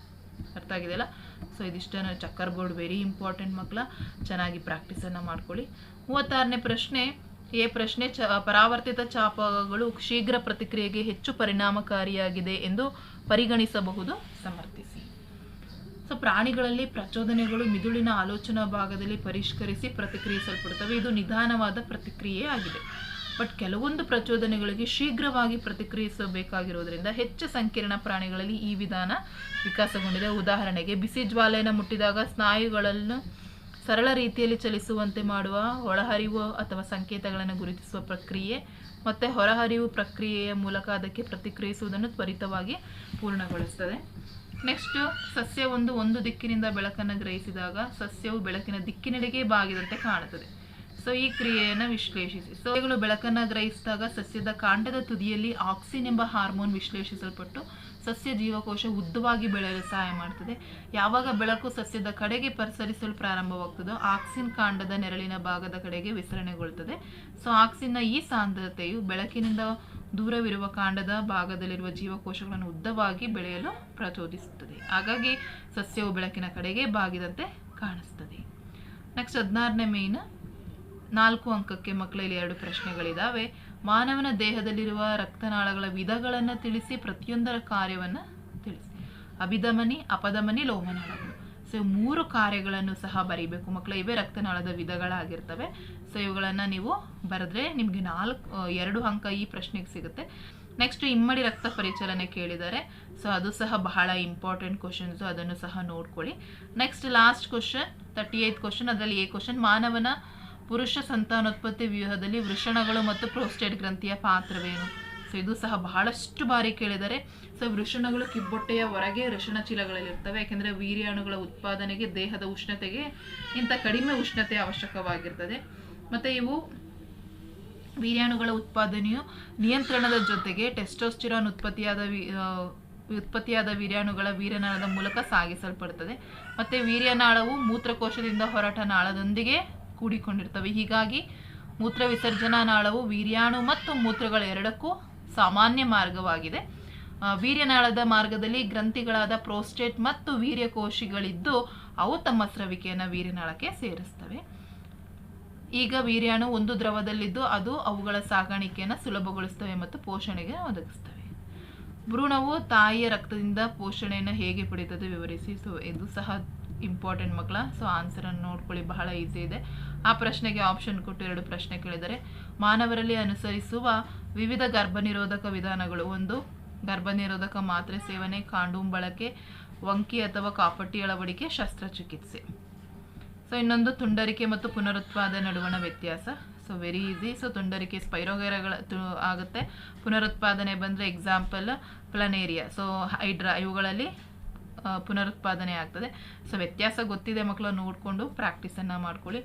ಅರ್ಥ ಆಗಿದೆಯಲ್ಲ ಸೊ ಇದಿಷ್ಟನ್ನು ಚಕ್ಕರ್ ಬೋರ್ಡ್ ವೆರಿ ಇಂಪಾರ್ಟೆಂಟ್ ಮಕ್ಕಳ ಚೆನ್ನಾಗಿ ಪ್ರಾಕ್ಟೀಸನ್ನು ಮಾಡ್ಕೊಳ್ಳಿ. ಮೂವತ್ತಾರನೇ ಪ್ರಶ್ನೆ, ಎ ಪ್ರಶ್ನೆ, ಚ, ಪರಾವರ್ತಿತ ಚಾಪಗಳು ಶೀಘ್ರ ಪ್ರತಿಕ್ರಿಯೆಗೆ ಹೆಚ್ಚು ಪರಿಣಾಮಕಾರಿಯಾಗಿದೆ ಎಂದು ಪರಿಗಣಿಸಬಹುದು. ಸಮರ್ಥಿಸಿ. ಸೊ ಪ್ರಾಣಿಗಳಲ್ಲಿ ಪ್ರಚೋದನೆಗಳು ಮಿದುಳಿನ ಆಲೋಚನಾ ಭಾಗದಲ್ಲಿ ಪರಿಷ್ಕರಿಸಿ ಪ್ರತಿಕ್ರಿಯಿಸಲ್ಪಡುತ್ತವೆ. ಇದು ನಿಧಾನವಾದ ಪ್ರತಿಕ್ರಿಯೆ ಆಗಿದೆ ಬಟ್ ಕೆಲವೊಂದು ಪ್ರಚೋದನೆಗಳಿಗೆ ಶೀಘ್ರವಾಗಿ ಪ್ರತಿಕ್ರಿಯಿಸಬೇಕಾಗಿರುವುದರಿಂದ ಹೆಚ್ಚು ಸಂಕೀರ್ಣ ಪ್ರಾಣಿಗಳಲ್ಲಿ ಈ ವಿಧಾನ ವಿಕಾಸಗೊಂಡಿದೆ. ಉದಾಹರಣೆಗೆ ಬಿಸಿ ಜ್ವಾಲೆಯನ್ನು ಮುಟ್ಟಿದಾಗ ಸ್ನಾಯುಗಳನ್ನು ಸರಳ ರೀತಿಯಲ್ಲಿ ಚಲಿಸುವಂತೆ ಮಾಡುವ, ಒಳಹರಿವು ಅಥವಾ ಸಂಕೇತಗಳನ್ನು ಗುರುತಿಸುವ ಪ್ರಕ್ರಿಯೆ ಮತ್ತು ಹೊರಹರಿವು ಪ್ರಕ್ರಿಯೆಯ ಮೂಲಕ ಅದಕ್ಕೆ ಪ್ರತಿಕ್ರಿಯಿಸುವುದನ್ನು ತ್ವರಿತವಾಗಿ ಪೂರ್ಣಗೊಳಿಸುತ್ತದೆ. ನೆಕ್ಸ್ಟ್ ಸಸ್ಯ ಒಂದು ಒಂದು ದಿಕ್ಕಿನಿಂದ ಬೆಳಕನ್ನು ಗ್ರಹಿಸಿದಾಗ ಸಸ್ಯವು ಬೆಳಕಿನ ದಿಕ್ಕಿನೆಡೆಗೆ ಬಾಗಿದಂತೆ ಕಾಣುತ್ತದೆ. ಸೊ ಈ ಕ್ರಿಯೆಯನ್ನು ವಿಶ್ಲೇಷಿಸಿ. ಸಸ್ಯಗಳು ಬೆಳಕನ್ನು ಗ್ರಹಿಸಿದಾಗ ಸಸ್ಯದ ಕಾಂಡದ ತುದಿಯಲ್ಲಿ ಆಕ್ಸಿನ್ ಎಂಬ ಹಾರ್ಮೋನ್ ವಿಶ್ಲೇಷಿಸಲ್ಪಟ್ಟು ಸಸ್ಯ ಜೀವಕೋಶ ಉದ್ದವಾಗಿ ಬೆಳೆಯಲು ಸಹಾಯ ಮಾಡ್ತದೆ. ಯಾವಾಗ ಬೆಳಕು ಸಸ್ಯದ ಕಡೆಗೆ ಪರಿಸರಿಸಲು ಪ್ರಾರಂಭವಾಗ್ತದೋ ಆಕ್ಸಿನ್ ಕಾಂಡದ ನೆರಳಿನ ಭಾಗದ ಕಡೆಗೆ ವಿಸ್ತರಣೆಗೊಳ್ಳುತ್ತದೆ ಸೊ ಆಕ್ಸಿನ್ನ ಈ ಸಾಂದ್ರತೆಯು ಬೆಳಕಿನಿಂದ ದೂರವಿರುವ ಕಾಂಡದ ಭಾಗದಲ್ಲಿರುವ ಜೀವಕೋಶಗಳನ್ನು ಉದ್ದವಾಗಿ ಬೆಳೆಯಲು ಪ್ರಚೋದಿಸುತ್ತದೆ. ಹಾಗಾಗಿ ಸಸ್ಯವು ಬೆಳಕಿನ ಕಡೆಗೆ ಬಾಗಿದಂತೆ ಕಾಣಿಸ್ತದೆ. ನೆಕ್ಸ್ಟ್ ಹದಿನಾರನೇ ಮೇಯ್ನ್ ನಾಲ್ಕು ಅಂಕಕ್ಕೆ ಮಕ್ಕಳಲ್ಲಿ ಎರಡು ಪ್ರಶ್ನೆಗಳಿದ್ದಾವೆ ಮಾನವನ ದೇಹದಲ್ಲಿರುವ ರಕ್ತನಾಳಗಳ ವಿಧಗಳನ್ನು ತಿಳಿಸಿ, ಪ್ರತಿಯೊಂದರ ಕಾರ್ಯವನ್ನು ತಿಳಿಸಿ. ಅಭಿಧಮನಿ, ಅಪಧಮನಿ, ಲೋಮನಾಳಗಳು. ಸೊ ಮೂರು ಕಾರ್ಯಗಳನ್ನು ಸಹ ಬರೀಬೇಕು. ಮಕ್ಕಳು, ಇವೇ ರಕ್ತನಾಳದ ವಿಧಗಳಾಗಿರ್ತವೆ. ಸೊ ಇವುಗಳನ್ನು ನೀವು ಬರೆದ್ರೆ ನಿಮಗೆ ನಾಲ್ಕು ಎರಡು ಅಂಕ ಈ ಪ್ರಶ್ನೆಗೆ ಸಿಗುತ್ತೆ. ನೆಕ್ಸ್ಟ್ ಇಮ್ಮಡಿ ರಕ್ತ ಪರಿಚಲನೆ ಕೇಳಿದ್ದಾರೆ. ಸೊ ಅದು ಸಹ ಬಹಳ ಇಂಪಾರ್ಟೆಂಟ್ ಕ್ವಶನ್ಸು ಅದನ್ನು ಸಹ ನೋಡ್ಕೊಳ್ಳಿ. Next last question thirty eighth question ಅದರಲ್ಲಿ ಎ ಕ್ವಶನ್ ಮಾನವನ ಪುರುಷ ಸಂತಾನೋತ್ಪತ್ತಿ ವ್ಯೂಹದಲ್ಲಿ ವೃಷಣಗಳು ಮತ್ತು ಪ್ರೋಸ್ಟೇಟ್ ಗ್ರಂಥಿಯ ಪಾತ್ರವೇನು? ಸೊ ಇದು ಸಹ ಬಹಳಷ್ಟು ಬಾರಿ ಕೇಳಿದರೆ. ಸೊ ವೃಷಣಗಳು ಕಿಬ್ಬೊಟ್ಟೆಯ ಹೊರಗೆ ವೃಷಣ ಚೀಲಗಳಲ್ಲಿ ಇರ್ತವೆ ಯಾಕೆಂದರೆ ವೀರ್ಯಾಣುಗಳ ಉತ್ಪಾದನೆಗೆ, ದೇಹದ ಉಷ್ಣತೆಗೆ ಇಂಥ ಕಡಿಮೆ ಉಷ್ಣತೆ ಅವಶ್ಯಕವಾಗಿರ್ತದೆ. ಮತ್ತು ಇವು ವೀರ್ಯಾಣುಗಳ ಉತ್ಪಾದನೆಯು ನಿಯಂತ್ರಣದ ಜೊತೆಗೆ ಟೆಸ್ಟೋಸ್ಟಿರಾನ್ ಉತ್ಪತ್ತಿಯಾದ ಉತ್ಪತ್ತಿಯಾದ ವೀರ್ಯಾಣುಗಳ ವೀರ್ಯನಾಳದ ಮೂಲಕ ಸಾಗಿಸಲ್ಪಡುತ್ತದೆ ಮತ್ತು ವೀರ್ಯನಾಳವು ಮೂತ್ರಕೋಶದಿಂದ ಹೊರಟ ನಾಳದೊಂದಿಗೆ ಕೂಡಿಕೊಂಡಿರ್ತವೆ. ಹೀಗಾಗಿ ಮೂತ್ರ ವಿಸರ್ಜನಾ ನಾಳವು ವೀರ್ಯಾಣು ಮತ್ತು ಮೂತ್ರಗಳ ಎರಡಕ್ಕೂ ಸಾಮಾನ್ಯ ಮಾರ್ಗವಾಗಿದೆ. ವೀರ್ಯನಾಳದ ಮಾರ್ಗದಲ್ಲಿ ಗ್ರಂಥಿಗಳಾದ ಪ್ರೋಸ್ಟೇಟ್ ಮತ್ತು ವೀರ್ಯಕೋಶಿಗಳಿದ್ದು ಅವು ತಮ್ಮ ಸ್ರವಿಕೆಯನ್ನು ವೀರ್ಯನಾಳಕ್ಕೆ ಸೇರಿಸ್ತವೆ. ಈಗ ವೀರ್ಯಾಣು ಒಂದು ದ್ರವದಲ್ಲಿದ್ದು ಅದು ಅವುಗಳ ಸಾಗಾಣಿಕೆಯನ್ನು ಸುಲಭಗೊಳಿಸ್ತವೆ ಮತ್ತು ಪೋಷಣೆಗೆ ಒದಗಿಸ್ತವೆ. ಭ್ರೂಣವು ತಾಯಿಯ ರಕ್ತದಿಂದ ಪೋಷಣೆಯನ್ನು ಹೇಗೆ ಪಡೆಯುತ್ತದೆ ವಿವರಿಸಿ ಸೊ ಇದು ಸಹ ಇಂಪಾರ್ಟೆಂಟ್ ಮಕ್ಕಳ ಸೊ ಆನ್ಸರನ್ನು ನೋಡ್ಕೊಳ್ಳಿ, ಬಹಳ ಈಸಿ ಇದೆ. ಆ ಪ್ರಶ್ನೆಗೆ ಆಪ್ಷನ್ ಕೊಟ್ಟು ಎರಡು ಪ್ರಶ್ನೆ ಕೇಳಿದರೆ, ಮಾನವರಲ್ಲಿ ಅನುಸರಿಸುವ ವಿವಿಧ ಗರ್ಭನಿರೋಧಕ ವಿಧಾನಗಳು ಒಂದು, ಗರ್ಭನಿರೋಧಕ ಮಾತ್ರೆ ಸೇವನೆ, ಕಾಂಡೂಮ್ ಬಳಕೆ ವಂಕಿ ಅಥವಾ ಕಾಪಟ್ಟಿ ಅಳವಡಿಕೆ, ಶಸ್ತ್ರಚಿಕಿತ್ಸೆ. ಸೊ ಇನ್ನೊಂದು ತುಂಡರಿಕೆ ಮತ್ತು ಪುನರುತ್ಪಾದನೆ ನಡುವಣ ವ್ಯತ್ಯಾಸ. ಸೊ ವೆರಿ ಈಸಿ ಸೊ ತುಂಡರಿಕೆ ಸ್ಪೈರೋಗೈರಗಳ ಆಗುತ್ತೆ. ಪುನರುತ್ಪಾದನೆ ಬಂದರೆ ಎಕ್ಸಾಂಪಲ್ ಪ್ಲನೇರಿಯಾ ಸೊ ಹೈಡ್ರಾ ಇವುಗಳಲ್ಲಿ ಪುನರುತ್ಪಾದನೆ ಆಗ್ತದೆ. ಸೊ ವ್ಯತ್ಯಾಸ ಗೊತ್ತಿದೆ ಮಕ್ಕಳು ನೋಡಿಕೊಂಡು ಪ್ರಾಕ್ಟೀಸನ್ನು ಮಾಡ್ಕೊಳ್ಳಿ.